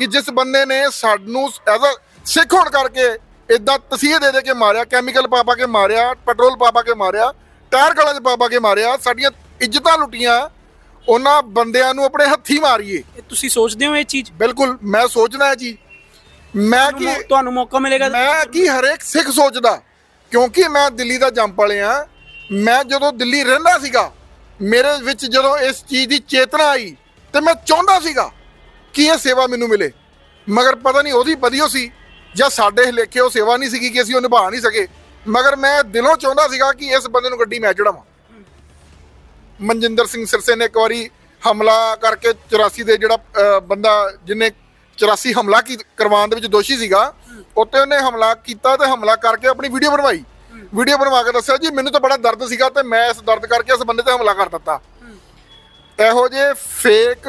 ਕਿ ਜਿਸ ਬੰਦੇ ਨੇ ਸਾਨੂੰ ਐਜ਼ ਅ ਸਿੱਖ ਹੋਣ ਕਰਕੇ ਇਦਾਂ ਤਸੀਹੇ ਦੇ ਦੇ ਕੇ ਮਾਰਿਆ ਕੈਮੀਕਲ ਪਾ ਪਾ ਕੇ ਮਾਰਿਆ ਪੈਟਰੋਲ ਪਾ ਪਾ ਕੇ ਮਾਰਿਆ ਟਾਇਰ ਗਲਾਂ 'ਚ ਪਾ ਪਾ ਕੇ ਮਾਰਿਆ ਸਾਡੀਆਂ ਇੱਜ਼ਤਾਂ ਲੁੱਟੀਆਂ ਉਹਨਾਂ ਬੰਦਿਆਂ ਨੂੰ ਆਪਣੇ ਹੱਥੀ ਮਾਰੀਏ। ਇਹ ਤੁਸੀਂ ਸੋਚਦੇ ਹੋ ਇਹ ਚੀਜ਼? ਬਿਲਕੁਲ ਮੈਂ ਸੋਚਦਾ ਹੈ ਜੀ। ਮੈਂ ਕੀ ਤੁਹਾਨੂੰ- ਤੁਹਾਨੂੰ ਮੌਕਾ ਮਿਲੇਗਾ ਮੈਂ ਕੀ ਹਰੇਕ ਸਿੱਖ ਸੋਚਦਾ? ਕਿਉਂਕਿ ਮੈਂ ਦਿੱਲੀ ਦਾ ਜੰਮ ਪਲਿਆ ਮੈਂ ਜਦੋਂ ਦਿੱਲੀ ਰਹਿੰਦਾ ਸੀਗਾ ਮੇਰੇ ਵਿੱਚ ਜਦੋਂ ਇਸ ਚੀਜ਼ ਦੀ ਚੇਤਨਾ ਆਈ ਤੇ ਮੈਂ ਚਾਹੁੰਦਾ ਸੀਗਾ ਕਿ ਇਹ ਸੇਵਾ ਮੈਨੂੰ ਮਿਲੇ? ਮਗਰ ਪਤਾ ਨਹੀਂ ਉਹਦੀ ਬਦੀਓ ਸੀ ਜਾਂ ਸਾਡੇ ਲੇਖੇ ਉਹ ਸੇਵਾ ਨਹੀਂ ਸੀਗੀ ਕਿ ਅਸੀਂ ਉਹ ਨਿਭਾ ਨਹੀਂ ਸਕੇ। ਮਗਰ ਮੈਂ ਦਿਲੋਂ ਚਾਹੁੰਦਾ ਸੀਗਾ ਕਿ ਇਸ ਬੰਦੇ ਨੂੰ ਗੱਡੀ ਮੈਂ ਚੜਾਵਾਂ। ਮਨਜਿੰਦਰ ਸਿੰਘ ਸਿਰਸੇ ਨੇ ਇੱਕ ਵਾਰੀ ਹਮਲਾ ਕਰਕੇ 84 ਦੇ ਜਿਹੜਾ ਬੰਦਾ ਜਿਹਨੇ 84 ਹਮਲਾ ਕੀ ਕਰਵਾਉਣ ਦੇ ਵਿੱਚ ਦੋਸ਼ੀ ਸੀਗਾ ਉੱਤੇ ਉਹਨੇ ਹਮਲਾ ਕੀਤਾ ਤੇ ਹਮਲਾ ਕਰਕੇ ਆਪਣੀ ਵੀਡੀਓ ਬਣਵਾਈ। ਵੀਡੀਓ ਬਣਵਾ ਕੇ ਦੱਸਿਆ ਜੀ ਮੈਨੂੰ ਤਾਂ ਬੜਾ ਦਰਦ ਸੀਗਾ ਤੇ ਮੈਂ ਇਸ ਦਰਦ ਕਰਕੇ ਇਸ ਬੰਦੇ ਤੇ ਹਮਲਾ ਕਰ ਦਿੱਤਾ। ਇਹੋ ਜਿਹੇ ਫੇਕ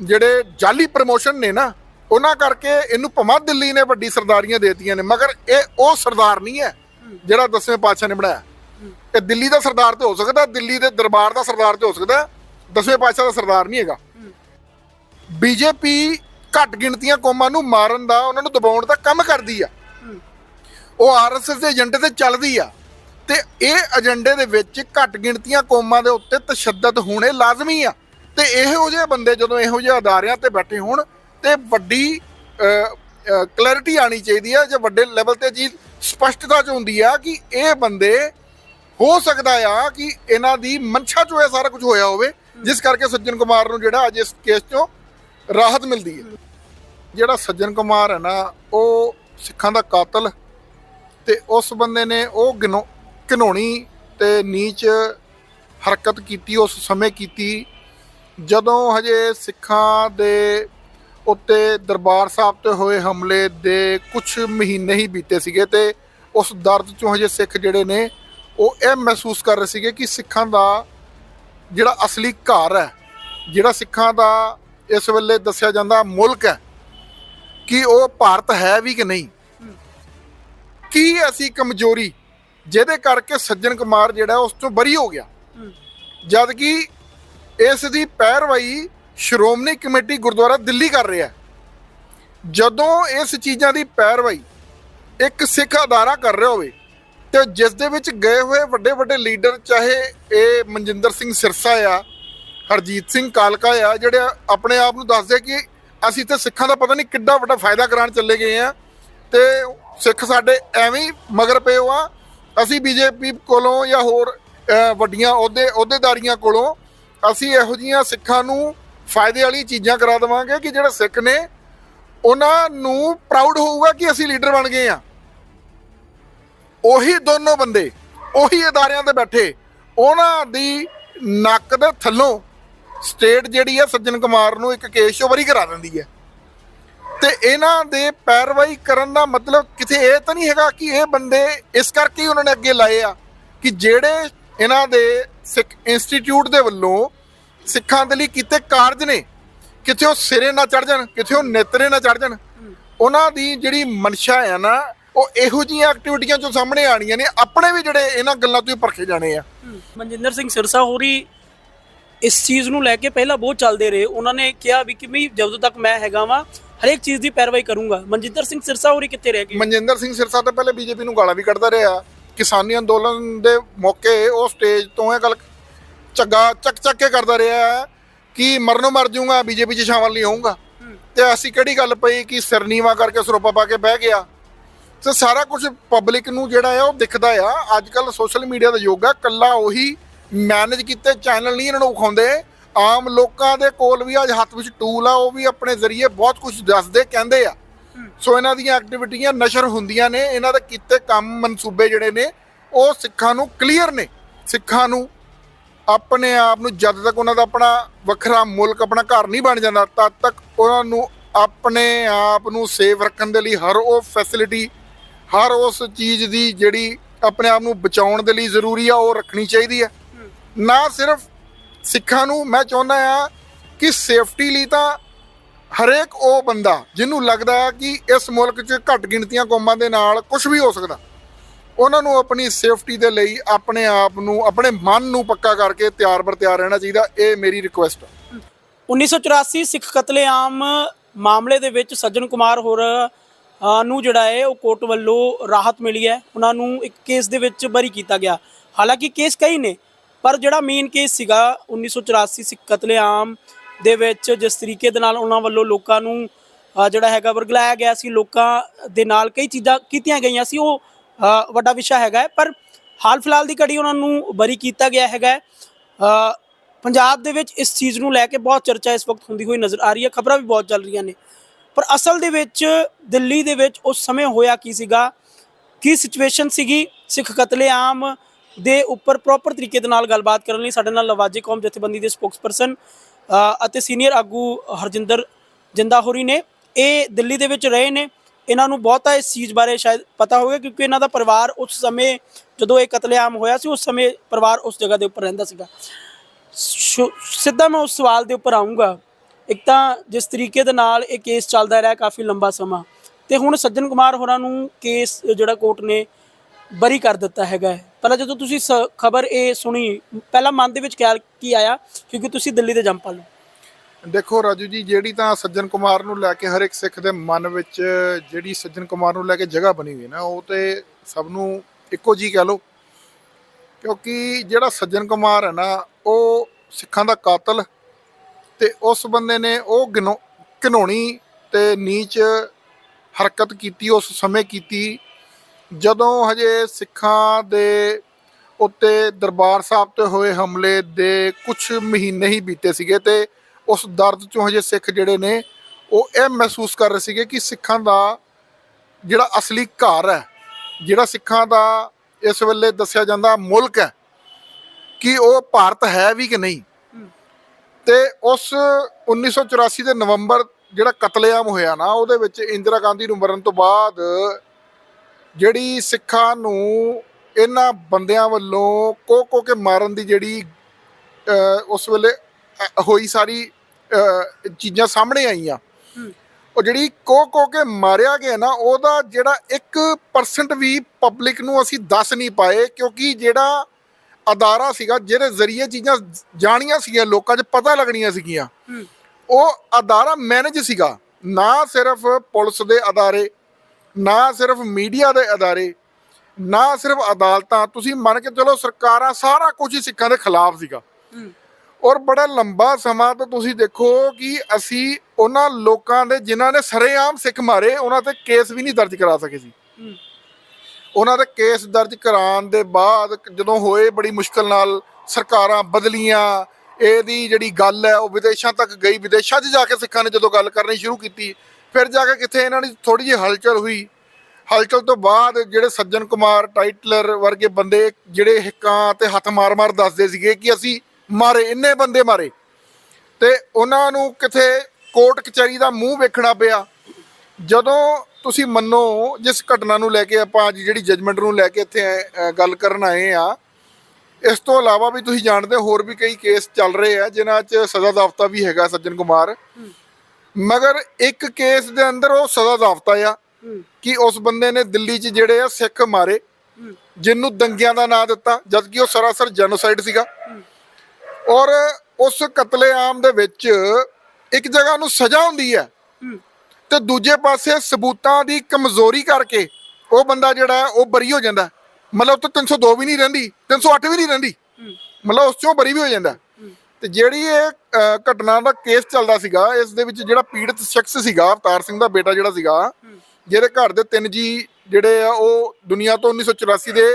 ਜਿਹੜੇ ਜਾਲੀ ਪ੍ਰਮੋਸ਼ਨ ਨੇ ਨਾ ਉਹਨਾਂ ਕਰਕੇ ਇਹਨੂੰ ਭਮਾ ਦਿੱਲੀ ਨੇ ਵੱਡੀ ਸਰਦਾਰੀਆਂ ਦੇਤੀਆਂ ਨੇ ਮਗਰ ਇਹ ਉਹ ਸਰਦਾਰ ਨਹੀਂ ਹੈ ਜਿਹੜਾ ਦਸਵੇਂ ਪਾਤਸ਼ਾਹ ਨੇ ਬਣਾਇਆ। ਇਹ ਦਿੱਲੀ ਦਾ ਸਰਦਾਰ ਤੇ ਹੋ ਸਕਦਾ ਦਿੱਲੀ ਦੇ ਦਰਬਾਰ ਦਾ ਸਰਦਾਰ ਤੇ ਹੋ ਸਕਦਾ ਦਸਵੇਂ ਪਾਤਸ਼ਾਹ ਦਾ ਸਰਦਾਰ ਨਹੀਂ ਹੈਗਾ। ਬੀਜੇਪੀ ਘੱਟ ਗਿਣਤੀਆਂ ਕੌਮਾਂ ਨੂੰ ਮਾਰਨ ਦਾ ਉਹਨਾਂ ਨੂੰ ਦਬਾਉਣ ਦਾ ਕੰਮ ਕਰਦੀ ਆ। ਉਹ ਆਰਐਸਐਸ ਦੇ ਏਜੰਡੇ ਤੇ ਚੱਲਦੀ ਆ। ਤੇ ਇਹ ਏਜੰਡੇ ਦੇ ਵਿੱਚ ਘੱਟ ਗਿਣਤੀਆਂ ਕੌਮਾਂ ਦੇ ਉੱਤੇ ਤਸ਼ੱਦਦ ਹੋਣੇ ਲਾਜ਼ਮੀ ਆ। ਤੇ ਇਹੋ ਜਿਹੇ ਬੰਦੇ ਜਦੋਂ ਇਹੋ ਜਿਹੇ ਅਦਾਰਿਆਂ ਤੇ ਬੈਠੇ ਹੋਣ ਤੇ ਵੱਡੀ ਕਲੈਰਿਟੀ ਆਣੀ ਚਾਹੀਦੀ ਹੈ ਜੇ ਵੱਡੇ ਲੈਵਲ ਤੇ ਚੀਜ਼ ਸਪਸ਼ਟਤਾ ਚ ਹੁੰਦੀ ਆ ਕਿ ਇਹ ਬੰਦੇ ਹੋ ਸਕਦਾ ਆ ਕਿ ਇਹਨਾਂ ਦੀ ਮਨਸ਼ਾ ਚੋਂ ਇਹ ਸਾਰਾ ਕੁਝ ਹੋਇਆ ਹੋਵੇ, ਜਿਸ ਕਰਕੇ ਸੱਜਣ ਕੁਮਾਰ ਨੂੰ ਜਿਹੜਾ ਅੱਜ ਇਸ ਕੇਸ ਚੋਂ ਰਾਹਤ ਮਿਲਦੀ ਹੈ। ਜਿਹੜਾ ਸੱਜਣ ਕੁਮਾਰ ਹੈ ਨਾ, ਉਹ ਸਿੱਖਾਂ ਦਾ ਕਾਤਲ ਤੇ ਉਸ ਬੰਦੇ ਨੇ ਉਹ ਗਿਨੋ ਘਿਨੌਣੀ ਤੇ ਨੀਚ ਹਰਕਤ ਕੀਤੀ, ਉਸ ਸਮੇਂ ਕੀਤੀ ਜਦੋਂ ਹਜੇ ਸਿੱਖਾਂ ਦੇ ਉੱਤੇ ਦਰਬਾਰ ਸਾਹਿਬ ਤੇ ਹੋਏ ਹਮਲੇ ਦੇ ਕੁਝ ਮਹੀਨੇ ਹੀ ਬੀਤੇ ਸੀਗੇ ਤੇ ਉਸ ਦਰਦ ਚੋਂ ਹਜੇ ਸਿੱਖ ਜਿਹੜੇ ਨੇ ਉਹ ਇਹ ਮਹਿਸੂਸ ਕਰ ਰਹੇ ਸੀਗੇ ਕਿ ਸਿੱਖਾਂ ਦਾ ਜਿਹੜਾ ਅਸਲੀ ਘਰ ਹੈ ਜਿਹੜਾ ਸਿੱਖਾਂ ਦਾ ਇਸ ਵੇਲੇ ਦੱਸਿਆ ਜਾਂਦਾ ਮੁਲਕ ਹੈ ਕਿ ਉਹ ਭਾਰਤ ਹੈ ਵੀ ਕਿ ਨਹੀਂ? ਕੀ ਅਸੀਂ ਕਮਜ਼ੋਰੀ ਜਿਹਦੇ ਕਰਕੇ ਸੱਜਣ ਕੁਮਾਰ ਜਿਹੜਾ ਉਸ ਤੋਂ ਬਰੀ ਹੋ ਗਿਆ? ਜਦ ਕਿ ਇਸ ਦੀ ਪੈਰਵਾਈ ਸ਼੍ਰੋਮਣੀ ਕਮੇਟੀ ਗੁਰਦੁਆਰਾ ਦਿੱਲੀ ਕਰ ਰਿਹਾ ਹੈ। ਜਦੋਂ ਇਸ ਚੀਜ਼ਾਂ ਦੀ ਪੈਰਵਾਈ ਇੱਕ ਸਿੱਖ ਅਦਾਰਾ ਕਰ ਰਿਹਾ ਹੋਵੇ ਤੇ ਜਿਸ ਦੇ ਵਿੱਚ ਗਏ ਹੋਏ ਵੱਡੇ ਵੱਡੇ ਲੀਡਰ, ਚਾਹੇ ਇਹ ਮਨਜਿੰਦਰ ਸਿੰਘ ਸਿਰਸਾ ਆ, ਹਰਜੀਤ ਸਿੰਘ ਕਾਲਕਾ ਆ, ਜਿਹੜੇ ਆਪਣੇ ਆਪ ਨੂੰ ਦੱਸਦੇ ਕਿ ਅਸੀਂ ਤੇ ਸਿੱਖਾਂ ਦਾ ਪਤਾ ਨਹੀਂ ਕਿੱਡਾ ਵੱਡਾ ਫਾਇਦਾ ਕਰਾਉਣ ਚੱਲੇ ਗਏ ਆ ਤੇ ਸਿੱਖ ਸਾਡੇ ਐਵੇਂ ਹੀ ਮਗਰ ਪਏ ਆ ਅਸੀਂ ਬੀਜੇਪੀ ਕੋਲੋਂ ਜਾਂ ਹੋਰ ਵੱਡੀਆਂ ਅਹੁਦੇ ਅਹੁਦੇਦਾਰੀਆਂ ਕੋਲੋਂ ਅਸੀਂ ਇਹੋ ਜੀਆਂ ਸਿੱਖਾਂ ਨੂੰ ਫਾਇਦੇ ਵਾਲੀ ਚੀਜ਼ਾਂ ਕਰਾ ਦੇਵਾਂਗੇ ਕਿ ਜਿਹੜੇ ਸਿੱਖ ਨੇ ਉਹਨਾਂ ਨੂੰ ਪ੍ਰਾਊਡ ਹੋਊਗਾ ਕਿ ਅਸੀਂ ਲੀਡਰ ਬਣ ਗਏ ਆ। ਉਹੀ ਦੋਨੋਂ ਬੰਦੇ, ਉਹੀ ਅਦਾਰਿਆਂ ਤੇ ਬੈਠੇ, ਉਹਨਾਂ ਦੀ ਨੱਕ ਦੇ ਥੱਲੋਂ ਸਟੇਟ ਜਿਹੜੀ ਆ ਸੱਜਣ ਕੁਮਾਰ ਨੂੰ ਇੱਕ ਕੇਸ ਚੋਂ ਬਰੀ ਕਰਾ ਦਿੰਦੀ ਹੈ ਤੇ ਇਹਨਾਂ ਦੇ ਪੈਰਵਾਈ ਕਰਨ ਦਾ ਮਤਲਬ ਕਿਤੇ ਇਹ ਤਾਂ ਨਹੀਂ ਹੈਗਾ ਕਿ ਇਹ ਬੰਦੇ ਇਸ ਕਰਕੇ ਹੀ ਉਹਨਾਂ ਨੇ ਅੱਗੇ ਲਾਏ ਆ ਕਿ ਜਿਹੜੇ ਇਹਨਾਂ ਦੇ ਸਿੱਖ ਇੰਸਟੀਚਿਊਟ ਦੇ ਵੱਲੋਂ ਸਿੱਖਾਂ ਦੇ ਲਈ ਕੀਤੇ ਕਾਰਜ ਨੇ। ਕਿਤੇ ਉਹ ਸਿਰੇ ਨਾ ਚੜ ਜਾਣ ਕਿਤੇ ਉਹ ਨੇਤਰੇ ਨਾ ਚੜ ਜਾਣ। ਉਹਨਾਂ ਦੀ ਜਿਹੜੀ ਮਨਸ਼ਾ ਆ ਨਾ ਉਹ ਇਹੋ ਜਿਹੀਆਂ ਐਕਟੀਵਿਟੀਆਂ ਚੋਂ ਸਾਹਮਣੇ ਆਣੀਆਂ ਨੇ ਆਪਣੇ ਵੀ ਜਿਹੜੇ ਇਹਨਾਂ ਗੱਲਾਂ ਤੋਂ ਹੀ ਪਰਖੇ ਜਾਣੇ ਆ। ਮਨਜਿੰਦਰ ਸਿੰਘ ਸਿਰਸਾ ਹੋਰੀ ਇਸ ਚੀਜ਼ ਨੂੰ ਲੈ ਕੇ ਪਹਿਲਾਂ ਬਹੁਤ ਚੱਲਦੇ ਰਹੇ। ਉਹਨਾਂ ਨੇ ਕਿਹਾ ਵੀ ਕਿ ਮੈਂ ਜਦੋਂ ਤੱਕ ਮੈਂ ਹੈਗਾ ਵਾਂ ਹਰੇਕ ਚੀਜ਼ ਦੀ ਪੈਰਵਾਈ ਕਰੂੰਗਾ। ਮਨਜਿੰਦਰ ਸਿੰਘ ਸਿਰਸਾ ਹੋਰੀ ਕਿੱਥੇ ਰਹਿ ਗਏ? ਮਨਜਿੰਦਰ ਸਿੰਘ ਸਿਰਸਾ ਤਾਂ ਪਹਿਲੇ ਬੀਜੇਪੀ ਨੂੰ ਗਾਲਾਂ ਵੀ ਕੱਢਦਾ ਰਿਹਾ। ਕਿਸਾਨੀ ਅੰਦੋਲਨ ਦੇ ਮੌਕੇ ਉਹ ਸਟੇਜ ਤੋਂ ਇਹ ਗੱਲ ਝੱਗਾ ਚੱਕ ਚੱਕ ਕੇ ਕਰਦਾ ਰਿਹਾ ਕਿ ਮਰਨੋਂ ਮਰ ਜਾਊਂਗਾ ਬੀਜੇਪੀ 'ਚ ਸ਼ਾਮਲ ਨਹੀਂ ਹੋਊਂਗਾ। ਤੇ ਅਸੀਂ ਕਿਹੜੀ ਗੱਲ ਪਈ ਕਿ ਸਰਨੀਵਾ ਕਰਕੇ ਸਰੋਪਾ ਪਾ ਕੇ ਬਹਿ ਗਿਆ? ਤੇ ਸਾਰਾ ਕੁਝ ਪਬਲਿਕ ਨੂੰ ਜਿਹੜਾ ਆ ਉਹ ਦਿਖਦਾ ਆ। ਅੱਜ ਕੱਲ ਸੋਸ਼ਲ ਮੀਡੀਆ ਦਾ ਯੁੱਗ ਆ ਕੱਲਾ ਉਹੀ ਮੈਨੇਜ ਕੀਤੇ ਚੈਨਲ ਨਹੀਂ ਇਹਨਾਂ ਨੂੰ ਵਿਖਾਉਂਦੇ। ਆਮ ਲੋਕਾਂ ਦੇ ਕੋਲ ਵੀ ਅੱਜ ਹੱਥ ਵਿੱਚ ਟੂਲ ਆ ਉਹ ਵੀ ਆਪਣੇ ਜ਼ਰੀਏ ਬਹੁਤ ਕੁਝ ਦੱਸਦੇ ਕਹਿੰਦੇ ਆ। ਸੋ ਇਹਨਾਂ ਦੀਆਂ ਐਕਟੀਵਿਟੀਆਂ ਨਸ਼ਰ ਹੁੰਦੀਆਂ ਨੇ ਇਹਨਾਂ ਦੇ ਕੀਤੇ ਕੰਮ ਮਨਸੂਬੇ ਜਿਹੜੇ ਨੇ ਉਹ ਸਿੱਖਾਂ ਨੂੰ ਕਲੀਅਰ ਨੇ। ਸਿੱਖਾਂ ਨੂੰ ਆਪਣੇ ਆਪ ਨੂੰ ਜਦ ਤੱਕ ਉਹਨਾਂ ਦਾ ਆਪਣਾ ਵੱਖਰਾ ਮੁਲਕ ਆਪਣਾ ਘਰ ਨਹੀਂ ਬਣ ਜਾਂਦਾ ਤਦ ਤੱਕ ਉਹਨਾਂ ਨੂੰ ਆਪਣੇ ਆਪ ਨੂੰ ਸੇਫ ਰੱਖਣ ਦੇ ਲਈ ਹਰ ਉਹ ਫੈਸਿਲਿਟੀ ਹਰ ਉਸ ਚੀਜ਼ ਦੀ ਜਿਹੜੀ ਆਪਣੇ ਆਪ ਨੂੰ ਬਚਾਉਣ ਦੇ ਲਈ ਜ਼ਰੂਰੀ ਆ ਉਹ ਰੱਖਣੀ ਚਾਹੀਦੀ ਹੈ। ਨਾ ਸਿਰਫ ਸਿੱਖਾਂ ਨੂੰ ਮੈਂ ਚਾਹੁੰਦਾ ਆ ਕਿ ਸੇਫਟੀ ਲਈ ਤਾਂ ਹਰੇਕ ਉਹ ਬੰਦਾ ਜਿਹਨੂੰ ਲੱਗਦਾ ਕਿ ਇਸ ਮੁਲਕ 'ਚ ਘੱਟ ਗਿਣਤੀਆਂ ਕੌਮਾਂ ਦੇ ਨਾਲ ਕੁਝ ਵੀ ਹੋ ਸਕਦਾ, ਉਹਨਾਂ ਨੂੰ ਆਪਣੀ ਸੇਫਟੀ ਦੇ ਲਈ ਆਪਣੇ ਆਪ ਨੂੰ, ਆਪਣੇ ਮਨ ਨੂੰ ਪੱਕਾ ਕਰਕੇ ਤਿਆਰ ਬਰ ਤਿਆਰ ਰਹਿਣਾ ਚਾਹੀਦਾ, ਇਹ ਮੇਰੀ ਰਿਕੁਐਸਟ ਹੈ 1984 ਸਿੱਖ ਕਤਲੇਆਮ ਮਾਮਲੇ ਦੇ ਵਿੱਚ ਸੱਜਣ ਕੁਮਾਰ ਹੋਰ ਨੂੰ ਜਿਹੜਾ ਹੈ ਉਹ ਕੋਰਟ ਵੱਲੋਂ ਰਾਹਤ ਮਿਲੀ ਹੈ। ਉਹਨਾਂ ਨੂੰ ਇੱਕ ਕੇਸ ਦੇ ਵਿੱਚ ਬਰੀ ਕੀਤਾ ਗਿਆ। ਹਾਲਾਂਕਿ ਕੇਸ ਕਈ ਨੇ, ਪਰ ਜਿਹੜਾ ਮੇਨ ਕੇਸ ਸੀਗਾ 1984 ਸਿੱਖ ਕਤਲੇਆਮ ਦੇ ਵਿੱਚ ਜਿਸ ਤਰੀਕੇ ਦੇ ਨਾਲ ਉਹਨਾਂ ਵੱਲੋਂ ਲੋਕਾਂ ਨੂੰ ਜਿਹੜਾ ਹੈਗਾ ਵਰਗਲਾਇਆ ਗਿਆ ਸੀ, ਲੋਕਾਂ ਦੇ ਨਾਲ ਕਈ ਚੀਜ਼ਾਂ ਕੀਤੀਆਂ ਗਈਆਂ ਸੀ, ਉਹ ਵੱਡਾ ਵਿਸ਼ਾ ਹੈਗਾ ਹੈ। ਪਰ ਹਾਲ ਫਿਲਹਾਲ ਦੀ ਘੜੀ ਉਹਨਾਂ ਨੂੰ ਬਰੀ ਕੀਤਾ ਗਿਆ ਹੈਗਾ ਪੰਜਾਬ ਦੇ ਵਿੱਚ ਇਸ ਚੀਜ਼ ਨੂੰ ਲੈ ਕੇ ਬਹੁਤ ਚਰਚਾ ਇਸ ਵਕਤ ਹੁੰਦੀ ਹੋਈ ਨਜ਼ਰ ਆ ਰਹੀ ਹੈ, ਖਬਰਾਂ ਵੀ ਬਹੁਤ ਚੱਲ ਰਹੀਆਂ ਨੇ ਪਰ ਅਸਲ ਦੇ ਵਿੱਚ ਦਿੱਲੀ ਦੇ ਵਿੱਚ ਉਸ ਸਮੇਂ ਹੋਇਆ ਕੀ ਸੀਗਾ, ਕੀ ਸਿਚੁਏਸ਼ਨ ਸੀਗੀ, ਸਿੱਖ ਕਤਲੇਆਮ ਦੇ ਉੱਪਰ ਪ੍ਰੋਪਰ ਤਰੀਕੇ ਦੇ ਨਾਲ ਗੱਲਬਾਤ ਕਰਨ ਲਈ ਸਾਡੇ ਨਾਲ ਲਵਾਜੀ ਕੌਮ ਜਥੇਬੰਦੀ ਦੇ ਸਪੋਕਸਪਰਸਨ ਅਤੇ ਸੀਨੀਅਰ ਆਗੂ ਹਰਜਿੰਦਰ ਜਿੰਦਾ ਹੋਰੀ ਨੇ ਇਹ ਦਿੱਲੀ ਦੇ ਵਿੱਚ ਰਹੇ ਨੇ। ਇਹਨਾਂ ਨੂੰ ਬਹੁਤਾ ਇਸ ਚੀਜ਼ ਬਾਰੇ ਸ਼ਾਇਦ ਪਤਾ ਹੋਵੇ ਕਿਉਂਕਿ ਇਹਨਾਂ ਦਾ ਪਰਿਵਾਰ ਉਸ ਸਮੇਂ ਜਦੋਂ ਇਹ ਕਤਲੇਆਮ ਹੋਇਆ ਸੀ, ਉਸ ਸਮੇਂ ਪਰਿਵਾਰ ਉਸ ਜਗ੍ਹਾ ਦੇ ਉੱਪਰ ਰਹਿੰਦਾ ਸੀਗਾ। ਸ਼ੁ- ਸਿੱਧਾ ਮੈਂ ਉਸ ਸਵਾਲ ਦੇ ਉੱਪਰ ਆਉਂਗਾ ਇੱਕ ਤਾਂ ਜਿਸ ਤਰੀਕੇ ਦੇ ਨਾਲ ਇਹ ਕੇਸ ਚੱਲਦਾ ਰਿਹਾ ਕਾਫੀ ਲੰਬਾ ਸਮਾਂ, ਤੇ ਹੁਣ ਸੱਜਣ ਕੁਮਾਰ ਹੋਰਾਂ ਨੂੰ ਕੇਸ ਜਿਹੜਾ ਕੋਰਟ ਨੇ ਬਰੀ ਕਰ ਦਿੱਤਾ ਹੈਗਾ ਹੈ। ਪਹਿਲਾਂ ਜਦੋਂ ਤੁਸੀਂ ਖਬਰ ਇਹ ਸੁਣੀ, ਪਹਿਲਾਂ ਮਨ ਦੇ ਵਿੱਚ ਖਿਆਲ ਕੀ ਆਇਆ? ਕਿਉਂਕਿ ਤੁਸੀਂ ਦਿੱਲੀ ਦੇ ਜੰਪਲ ਹੋ। ਦੇਖੋ ਰਾਜੂ ਜੀ, ਜਿਹੜੀ ਤਾਂ ਸੱਜਣ ਕੁਮਾਰ ਨੂੰ ਲੈ ਕੇ ਹਰ ਇੱਕ ਸਿੱਖ ਦੇ ਮਨ ਵਿੱਚ ਜਿਹੜੀ ਸੱਜਣ ਕੁਮਾਰ ਨੂੰ ਲੈ ਕੇ ਜਗ੍ਹਾ ਬਣੀ ਹੋਈ ਨਾ, ਉਹ ਤੇ ਸਭ ਨੂੰ ਇੱਕੋ ਜੀ ਕਹਿ ਲਓ। ਕਿਉਂਕਿ ਜਿਹੜਾ ਸੱਜਣ ਕੁਮਾਰ ਹੈ ਨਾ, ਉਹ ਸਿੱਖਾਂ ਦਾ ਕਾਤਲ ਤੇ ਉਸ ਬੰਦੇ ਨੇ ਉਹ ਗਿਨੋ ਘਿਨੌਣੀ ਤੇ ਨੀਚ ਹਰਕਤ ਕੀਤੀ, ਉਸ ਸਮੇਂ ਕੀਤੀ ਜਦੋਂ ਹਜੇ ਸਿੱਖਾਂ ਦੇ ਉੱਤੇ ਦਰਬਾਰ ਸਾਹਿਬ ਤੇ ਹੋਏ ਹਮਲੇ ਦੇ ਕੁਝ ਮਹੀਨੇ ਹੀ ਬੀਤੇ ਸੀਗੇ ਤੇ ਉਸ ਦਰਦ ਚੋਂ ਹਜੇ ਸਿੱਖ ਜਿਹੜੇ ਨੇ ਉਹ ਇਹ ਮਹਿਸੂਸ ਕਰ ਰਹੇ ਸੀਗੇ ਕਿ ਸਿੱਖਾਂ ਦਾ ਜਿਹੜਾ ਅਸਲੀ ਘਰ ਹੈ ਜਿਹੜਾ ਸਿੱਖਾਂ ਦਾ ਇਸ ਵੇਲੇ ਦੱਸਿਆ ਜਾਂਦਾ ਮੁਲਕ ਹੈ ਕਿ ਉਹ ਭਾਰਤ ਹੈ ਵੀ ਕਿ ਨਹੀਂ? ਤੇ ਉਸ 1984 ਦੇ ਨਵੰਬਰ ਜਿਹੜਾ ਕਤਲੇਆਮ ਹੋਇਆ ਨਾ ਉਹਦੇ ਵਿੱਚ ਇੰਦਰਾ ਗਾਂਧੀ ਨੂੰ ਮਰਨ ਤੋਂ ਬਾਅਦ ਜਿਹੜੀ ਸਿੱਖਾਂ ਨੂੰ ਇਹਨਾਂ ਬੰਦਿਆਂ ਵੱਲੋਂ ਕੋ ਕੋ ਕੇ ਮਾਰਨ ਦੀ ਜਿਹੜੀ ਉਸ ਵੇਲੇ ਹੋਈ ਸਾਰੀ ਚੀਜ਼ਾਂ ਸਾਹਮਣੇ ਆਈਆਂ। ਉਹ ਜਿਹੜੀ ਕੋ ਕੋ ਕੇ ਮਾਰਿਆ ਗਿਆ ਨਾ ਉਹਦਾ ਜਿਹੜਾ 1% ਵੀ ਪਬਲਿਕ ਨੂੰ ਅਸੀਂ ਦੱਸ ਨਹੀਂ ਪਾਏ ਕਿਉਂਕਿ ਜਿਹੜਾ ਅਦਾਰਾ ਸੀਗਾ ਜਿਹਦੇ ਜ਼ਰੀਏ ਚੀਜ਼ਾਂ ਜਾਣੀਆਂ ਸੀਗੀਆਂ ਲੋਕਾਂ 'ਚ ਪਤਾ ਲੱਗਣੀਆਂ ਸੀਗੀਆਂ। ਉਹ ਅਦਾਰਾ ਮੈਨੇਜ ਸੀਗਾ ਨਾ ਸਿਰਫ ਪੁਲਿਸ ਦੇ ਅਦਾਰੇ ਨਾ ਸਿਰਫ ਮੀਡੀਆ ਦੇ ਅਦਾਰੇ ਨਾ ਸਿਰਫ ਅਦਾਲਤਾਂ ਤੁਸੀਂ ਮੰਨ ਕੇ ਚਲੋ ਸਰਕਾਰਾਂ ਸਾਰਾ ਕੁਝ ਹੀ ਸਿੱਖਾਂ ਦੇ ਖਿਲਾਫ ਸੀਗਾ। ਔਰ ਬੜਾ ਲੰਬਾ ਸਮਾਂ ਤੋਂ ਤੁਸੀਂ ਦੇਖੋ ਕਿ ਅਸੀਂ ਉਹਨਾਂ ਲੋਕਾਂ ਦੇ ਜਿਨ੍ਹਾਂ ਨੇ ਸਰੇਆਮ ਸਿੱਖ ਮਾਰੇ ਉਹਨਾਂ ਤੇ ਕੇਸ ਵੀ ਨਹੀਂ ਦਰਜ ਕਰਾ ਸਕੇ ਸੀ। ਉਹਨਾਂ ਦੇ ਕੇਸ ਦਰਜ ਕਰਾਉਣ ਦੇ ਬਾਅਦ ਜਦੋਂ ਹੋਏ ਬੜੀ ਮੁਸ਼ਕਲ ਨਾਲ ਸਰਕਾਰਾਂ ਬਦਲੀਆਂ ਇਹਦੀ ਜਿਹੜੀ ਗੱਲ ਹੈ, ਉਹ ਵਿਦੇਸ਼ਾਂ ਤੱਕ ਗਈ। ਵਿਦੇਸ਼ਾਂ 'ਚ ਜਾ ਕੇ ਸਿੱਖਾਂ ਨੇ ਜਦੋਂ ਗੱਲ ਕਰਨੀ ਸ਼ੁਰੂ ਕੀਤੀ, ਫਿਰ ਜਾ ਕੇ ਕਿੱਥੇ ਇਹਨਾਂ ਦੀ ਥੋੜੀ ਜਿਹੀ ਹਲਚਲ ਹੋਈ। ਹਲਚਲ ਤੋਂ ਬਾਅਦ ਜਿਹੜੇ ਸੱਜਣ ਕੁਮਾਰ ਟਾਈਟਲਰ ਵਰਗੇ ਬੰਦੇ ਜਿਹੜੇ ਹਿੱਕਾਂ ਤੇ ਹੱਥ ਮਾਰ-ਮਾਰ ਦੱਸਦੇ ਸੀਗੇ ਕਿ ਅਸੀਂ ਮਾਰੇ, ਇੰਨੇ ਬੰਦੇ ਮਾਰੇ। ਤੇ ਉਹਨਾਂ ਨੂੰ ਕਿਥੇ ਕੋਰਟ ਕਚਹਿਰੀ ਦਾ ਮੂੰਹ ਵੇਖਣਾ ਪਿਆ। ਜਦੋਂ ਤੁਸੀਂ ਮੰਨੋ, ਜਿਸ ਘਟਨਾ ਨੂੰ ਲੈ ਕੇ ਆਪਾਂ ਅੱਜ ਜਿਹੜੀ ਜਜਮੈਂਟ ਨੂੰ ਲੈ ਕੇ ਇੱਥੇ ਗੱਲ ਕਰਨ ਆਏ ਆ ਇਸ ਤੋਂ ਇਲਾਵਾ ਵੀ ਤੁਸੀਂ ਜਾਣਦੇ ਹੋਰ ਵੀ ਕਈ ਕੇਸ ਚੱਲ ਰਹੇ ਆ ਜਿਨ੍ਹਾਂ 'ਚ ਸਜ਼ਾ ਦਾਫਤਾ ਵੀ ਹੈਗਾ ਸੱਜਣ ਕੁਮਾਰ। ਮਗਰ ਇੱਕ ਕੇਸ ਦੇ ਅੰਦਰ ਉਹ ਸਜ਼ਾ ਦਾਫਤਾ ਆ ਕਿ ਉਸ ਬੰਦੇ ਨੇ ਦਿੱਲੀ 'ਚ ਜਿਹੜੇ ਆ ਸਿੱਖ ਮਾਰੇ ਜਿਹਨੂੰ ਦੰਗਿਆਂ ਦਾ ਨਾਂ ਦਿੱਤਾ ਜਦਕਿ ਉਹ ਸਰਾਸਰ ਜੈਨੋਸਾਈਡ ਸੀਗਾ। ਔਰ ਉਸ ਕਤਲੇਆਮ ਦੇ ਵਿੱਚ ਇੱਕ ਜਗ੍ਹਾ ਨੂੰ ਸਜ਼ਾ ਹੁੰਦੀ ਹੈ। ਤੇ ਦੂਜੇ ਪਾਸੇ ਸਬੂਤਾਂ ਦੀ ਕਮਜ਼ੋਰੀ ਕਰਕੇ ਉਹ ਬੰਦਾ ਜਿਹੜਾ ਉਹ ਬਰੀ ਹੋ ਜਾਂਦਾ। ਮਤਲਬ ਉਹ 302 ਵੀ ਨਹੀਂ ਰਹਿੰਦੀ 308 ਵੀ ਨਹੀਂ ਰਹਿੰਦੀ। ਮਤਲਬ ਉਸ ਚੋਂ ਬਰੀ ਵੀ ਹੋ ਜਾਂਦਾ। ਤੇ ਜਿਹੜੀ ਇਹ ਘਟਨਾ ਦਾ ਕੇਸ ਚੱਲਦਾ ਸੀਗਾ ਇਸ ਦੇ ਵਿੱਚ ਜਿਹੜਾ ਪੀੜਤ ਸ਼ਖਸ ਸੀਗਾ ਅਵਤਾਰ ਸਿੰਘ ਦਾ ਬੇਟਾ ਜਿਹੜਾ ਸੀਗਾ ਜਿਹਦੇ ਘਰ ਦੇ ਤਿੰਨ ਜੀ ਜਿਹੜੇ ਆ ਉਹ ਦੁਨੀਆ ਤੋਂ 1984 ਦੇ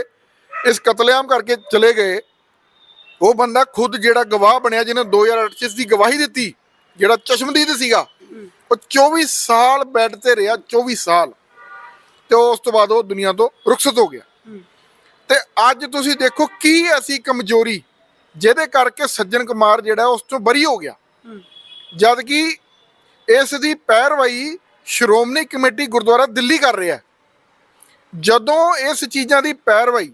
ਇਸ ਕਤਲੇਆਮ ਕਰਕੇ ਚਲੇ ਗਏ। ਉਹ ਬੰਦਾ ਖੁਦ ਜਿਹੜਾ ਗਵਾਹ ਬਣਿਆ ਜਿਹਨੇ 2008 ਚ ਇਸ ਦੀ ਗਵਾਹੀ ਦਿੱਤੀ ਜਿਹੜਾ ਚਸ਼ਮਦੀਦ ਸੀਗਾ ਉਹ 24 ਸਾਲ ਬੈੱਡ ਤੇ ਰਿਹਾ 24 ਸਾਲ। ਤੇ ਉਸ ਤੋਂ ਬਾਅਦ ਉਹ ਦੁਨੀਆ ਤੋਂ ਰੁਖਸਤ ਹੋ ਗਿਆ। ਤੇ ਅੱਜ ਤੁਸੀਂ ਦੇਖੋ ਕੀ ਐਸੀ ਕਮਜ਼ੋਰੀ ਜਿਹਦੇ ਕਰਕੇ ਸੱਜਣ ਕੁਮਾਰ ਜਿਹੜਾ ਉਸ ਤੋਂ ਬਰੀ ਹੋ ਗਿਆ ਜਦ ਕਿ ਇਸ ਦੀ ਪੈਰਵਾਈ ਸ਼੍ਰੋਮਣੀ ਕਮੇਟੀ ਗੁਰਦੁਆਰਾ ਦਿੱਲੀ ਕਰ ਰਿਹਾ। ਜਦੋਂ ਇਸ ਚੀਜ਼ਾਂ ਦੀ ਪੈਰਵਾਈ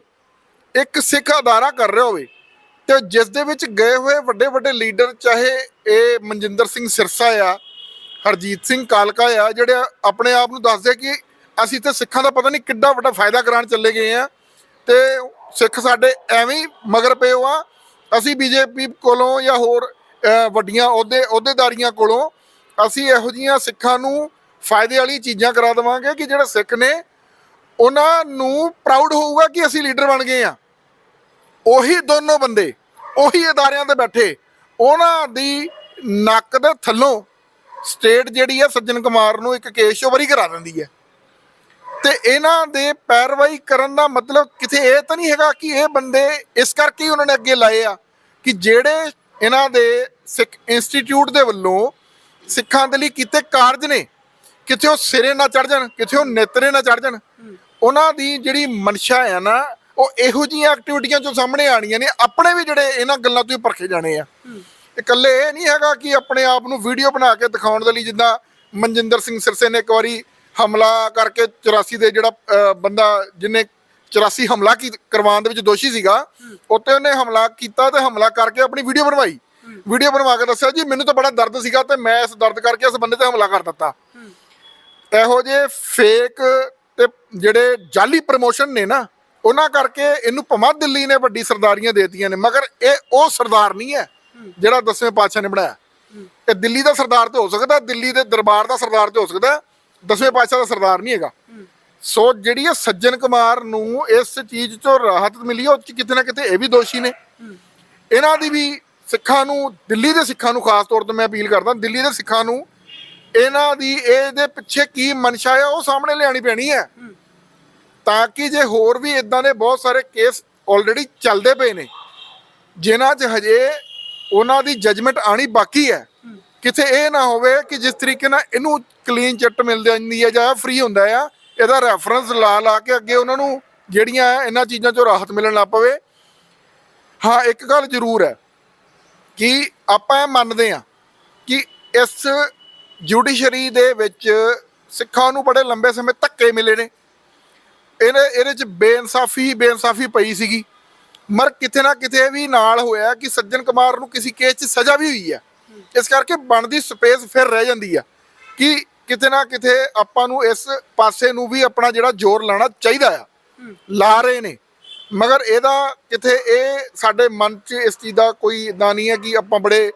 ਇੱਕ ਸਿੱਖ ਅਦਾਰਾ ਕਰ ਰਿਹਾ ਹੋਵੇ ਤੇ ਜਿਸ ਦੇ ਵਿੱਚ ਗਏ ਹੋਏ ਵੱਡੇ ਵੱਡੇ ਲੀਡਰ ਚਾਹੇ ਇਹ ਮਨਜਿੰਦਰ ਸਿੰਘ ਸਿਰਸਾ ਆ ਹਰਜੀਤ ਸਿੰਘ ਕਾਲਕਾ ਆ ਜਿਹੜੇ ਆਪਣੇ ਆਪ ਨੂੰ ਦੱਸਦੇ ਕਿ ਅਸੀਂ ਤੇ ਸਿੱਖਾਂ ਦਾ ਪਤਾ ਨਹੀਂ ਕਿੱਡਾ ਵੱਡਾ ਫਾਇਦਾ ਕਰਾਉਣ ਚੱਲੇ ਗਏ ਆ ਤੇ ਸਿੱਖ ਸਾਡੇ ਐਵੇਂ ਮਗਰ ਪਏ ਆ ਅਸੀਂ ਬੀਜੇਪੀ ਕੋਲੋਂ ਜਾਂ ਹੋਰ ਵੱਡੀਆਂ ਅਹੁਦੇ, ਅਹੁਦੇਦਾਰੀਆਂ ਕੋਲੋਂ ਅਸੀਂ ਇਹੋ ਜੀਆਂ ਸਿੱਖਾਂ ਨੂੰ ਫਾਇਦੇ ਵਾਲੀ ਚੀਜ਼ਾਂ ਕਰਾ ਦੇਵਾਂਗੇ ਕਿ ਜਿਹੜੇ ਸਿੱਖ ਨੇ ਉਹਨਾਂ ਨੂੰ ਪ੍ਰਾਊਡ ਹੋਊਗਾ ਕਿ ਅਸੀਂ ਲੀਡਰ ਬਣ ਗਏ ਆ ਉਹੀ ਦੋਨੋਂ ਬੰਦੇ, ਉਹੀ ਅਦਾਰਿਆਂ ਤੇ ਬੈਠੇ, ਉਹਨਾਂ ਦੀ ਨੱਕ ਦੇ ਥੱਲੋਂ ਸਟੇਟ ਜਿਹੜੀ ਆ ਸੱਜਣ ਕੁਮਾਰ ਨੂੰ ਇੱਕ ਕੇਸ ਚੋਂ ਕਰਾ ਦਿੰਦੀ ਹੈ। ਤੇ ਇਹਨਾਂ ਦੇ ਪੈਰਵਾਈ ਕਰਨ ਦਾ ਮਤਲਬ ਕਿਤੇ ਇਹ ਤਾਂ ਨਹੀਂ ਹੈਗਾ ਕਿ ਇਹ ਬੰਦੇ ਇਸ ਕਰਕੇ ਹੀ ਉਹਨਾਂ ਨੇ ਅੱਗੇ ਲਾਏ ਆ ਕਿ ਜਿਹੜੇ ਇਹਨਾਂ ਦੇ ਸਿੱਖ ਇੰਸਟੀਚਿਊਟ ਦੇ ਵੱਲੋਂ ਸਿੱਖਾਂ ਦੇ ਲਈ ਕੀਤੇ ਕਾਰਜ ਨੇ ਕਿਤੇ ਉਹ ਸਿਰੇ ਨਾ ਚੜ ਜਾਣ ਕਿਤੇ ਉਹ ਨੇਤਰੇ ਨਾ ਚੜ ਜਾਣ ਉਹਨਾਂ ਦੀ ਜਿਹੜੀ ਮਨਸ਼ਾ ਹੈ ਨਾ ਉਹ ਇਹੋ ਜਿਹੀਆਂ ਐਕਟੀਵਿਟੀਆਂ ਚੋਂ ਸਾਹਮਣੇ ਆਣੀਆਂ ਨੇ ਆਪਣੇ ਵੀ ਜਿਹੜੇ ਇਹਨਾਂ ਗੱਲਾਂ ਤੋਂ ਹੀ ਪਰਖੇ ਜਾਣੇ ਆ। ਇਕੱਲੇ ਇਹ ਨਹੀਂ ਹੈਗਾ ਕਿ ਆਪਣੇ ਆਪ ਨੂੰ ਵੀਡੀਓ ਬਣਾ ਕੇ ਦਿਖਾਉਣ ਦੇ ਲਈ ਜਿੱਦਾਂ ਮਨਜਿੰਦਰ ਸਿੰਘ ਸਿਰਸੇ ਨੇ ਇੱਕ ਵਾਰੀ ਹਮਲਾ ਕਰਕੇ 84 ਦੇ ਜਿਹੜਾ ਬੰਦਾ ਜਿਹਨੇ 84 ਹਮਲਾ ਕੀ ਕਰਵਾਉਣ ਦੇ ਵਿੱਚ ਦੋਸ਼ੀ ਸੀਗਾ ਉੱਤੇ ਉਹਨੇ ਹਮਲਾ ਕੀਤਾ ਤੇ ਹਮਲਾ ਕਰਕੇ ਆਪਣੀ ਵੀਡੀਓ ਬਣਵਾਈ। ਵੀਡੀਓ ਬਣਵਾ ਕੇ ਦੱਸਿਆ ਜੀ ਮੈਨੂੰ ਤਾਂ ਬੜਾ ਦਰਦ ਸੀਗਾ ਤੇ ਮੈਂ ਇਸ ਦਰਦ ਕਰਕੇ ਇਸ ਬੰਦੇ ਤੇ ਹਮਲਾ ਕਰ ਦਿੱਤਾ। ਇਹੋ ਜਿਹੇ ਫੇਕ ਤੇ ਜਿਹੜੇ ਜਾਲੀ ਪ੍ਰਮੋਸ਼ਨ ਨੇ ਨਾ ਉਹਨਾਂ ਕਰਕੇ ਇਹਨੂੰ ਭਮਾ ਦਿੱਲੀ ਨੇ ਵੱਡੀ ਸਰਦਾਰੀਆਂ ਦੇਤੀਆਂ ਨੇ ਮਗਰ ਇਹ ਉਹ ਸਰਦਾਰ ਨਹੀਂ ਹੈ ਜਿਹੜਾ ਦਸਵੇਂ ਪਾਤਸ਼ਾਹ ਨੇ ਬਣਾਇਆ। ਇਹ ਦਿੱਲੀ ਦਾ ਸਰਦਾਰ ਤੇ ਹੋ ਸਕਦਾ ਦਿੱਲੀ ਦੇ ਦਰਬਾਰ ਦਾ ਸਰਦਾਰ ਤੇ ਹੋ ਸਕਦਾ ਦਸਵੇਂ ਪਾਤਸ਼ਾਹ ਦਾ ਸਰਦਾਰ ਨਹੀਂ ਹੈਗਾ। ਸੋ ਜਿਹੜੀ ਇਹ ਸੱਜਣ ਕੁਮਾਰ ਨੂੰ ਇਸ ਚੀਜ਼ ਤੋਂ ਰਾਹਤ ਮਿਲੀ ਉਹ 'ਚ ਕਿਤੇ ਨਾ ਕਿਤੇ ਇਹ ਵੀ ਦੋਸ਼ੀ ਨੇ। ਇਹਨਾਂ ਦੀ ਵੀ ਸਿੱਖਾਂ ਨੂੰ, ਦਿੱਲੀ ਦੇ ਸਿੱਖਾਂ ਨੂੰ ਖਾਸ ਤੌਰ ਤੇ ਮੈਂ ਅਪੀਲ ਕਰਦਾ, ਦਿੱਲੀ ਦੇ ਸਿੱਖਾਂ ਨੂੰ ਇਹਨਾਂ ਦੀ ਇਹਦੇ ਪਿੱਛੇ ਕੀ ਮਨਸ਼ਾ ਹੈ ਉਹ ਸਾਹਮਣੇ ਲਿਆਣੀ ਪੈਣੀ ਹੈ ਤਾਂ ਕਿ ਜੇ ਹੋਰ ਵੀ ਇਦਾਂ ਦੇ ਬਹੁਤ ਸਾਰੇ ਕੇਸ ਆਲਰੇਡੀ ਚੱਲਦੇ ਪਏ ਨੇ, ਜਿਨ੍ਹਾਂ 'ਚ ਹਜੇ ਉਹਨਾਂ ਦੀ ਜਜਮੈਂਟ ਆਣੀ ਬਾਕੀ ਹੈ। ਕਿਤੇ ਇਹ ਨਾ ਹੋਵੇ ਕਿ ਜਿਸ ਤਰੀਕੇ ਨਾਲ ਇਹਨੂੰ ਕਲੀਨ ਚਿੱਟ ਮਿਲ ਜਾਂਦੀ ਹੈ ਜਾਂ ਫ੍ਰੀ ਹੁੰਦਾ ਆ, ਇਹਦਾ ਰੈਫਰੈਂਸ ਲਾ ਲਾ ਕੇ ਅੱਗੇ ਉਹਨਾਂ ਨੂੰ ਜਿਹੜੀਆਂ ਇਹਨਾਂ ਚੀਜ਼ਾਂ 'ਚੋਂ ਰਾਹਤ ਮਿਲਣ ਲੱਗ ਪਵੇ। ਹਾਂ, ਇੱਕ ਗੱਲ ਜ਼ਰੂਰ ਹੈ ਕਿ ਆਪਾਂ ਇਹ ਮੰਨਦੇ ਆ ਕਿ ਇਸ ਜੁਡੀਸ਼ਰੀ ਦੇ ਵਿੱਚ ਸਿੱਖਾਂ ਨੂੰ ਬੜੇ ਲੰਬੇ ਸਮੇਂ ਧੱਕੇ ਮਿਲੇ ਨੇ। ਇਹਨੇ, ਇਹਦੇ ਚ ਬੇਇਨਸਾਫੀ ਹੀ ਬੇਇਨਸਾਫੀ ਪਈ ਸੀਗੀ। ਮਰ ਕਿਤੇ ਨਾ ਕਿਤੇ ਵੀ ਨਾਲ ਹੋਇਆ ਕਿ ਸੱਜਣ ਕੁਮਾਰ ਨੂੰ ਕਿਸੇ ਕੇਸ 'ਚ ਸਜ਼ਾ ਵੀ ਹੋਈ ਹੈ। ਇਸ ਕਰਕੇ ਬਣਦੀ ਸਪੇਸ ਫਿਰ ਰਹਿ ਜਾਂਦੀ ਆ ਕਿ ਕਿਤੇ ਨਾ ਕਿਤੇ ਆਪਾਂ ਨੂੰ ਇਸ ਪਾਸੇ ਨੂੰ ਵੀ ਆਪਣਾ ਜਿਹੜਾ ਜ਼ੋਰ ਲਾਣਾ ਚਾਹੀਦਾ ਆ। ਲਾ ਰਹੇ ਨੇ। ਮਗਰ ਇਹਦਾ ਕਿਤੇ ਇਹ ਸਾਡੇ ਮਨ 'ਚ ਇਸ ਚੀਜ਼ ਦਾ ਕੋਈ ਇਦਾਂ ਨਹੀਂ ਹੈ ਕਿ ਆਪਾਂ ਬੜੇ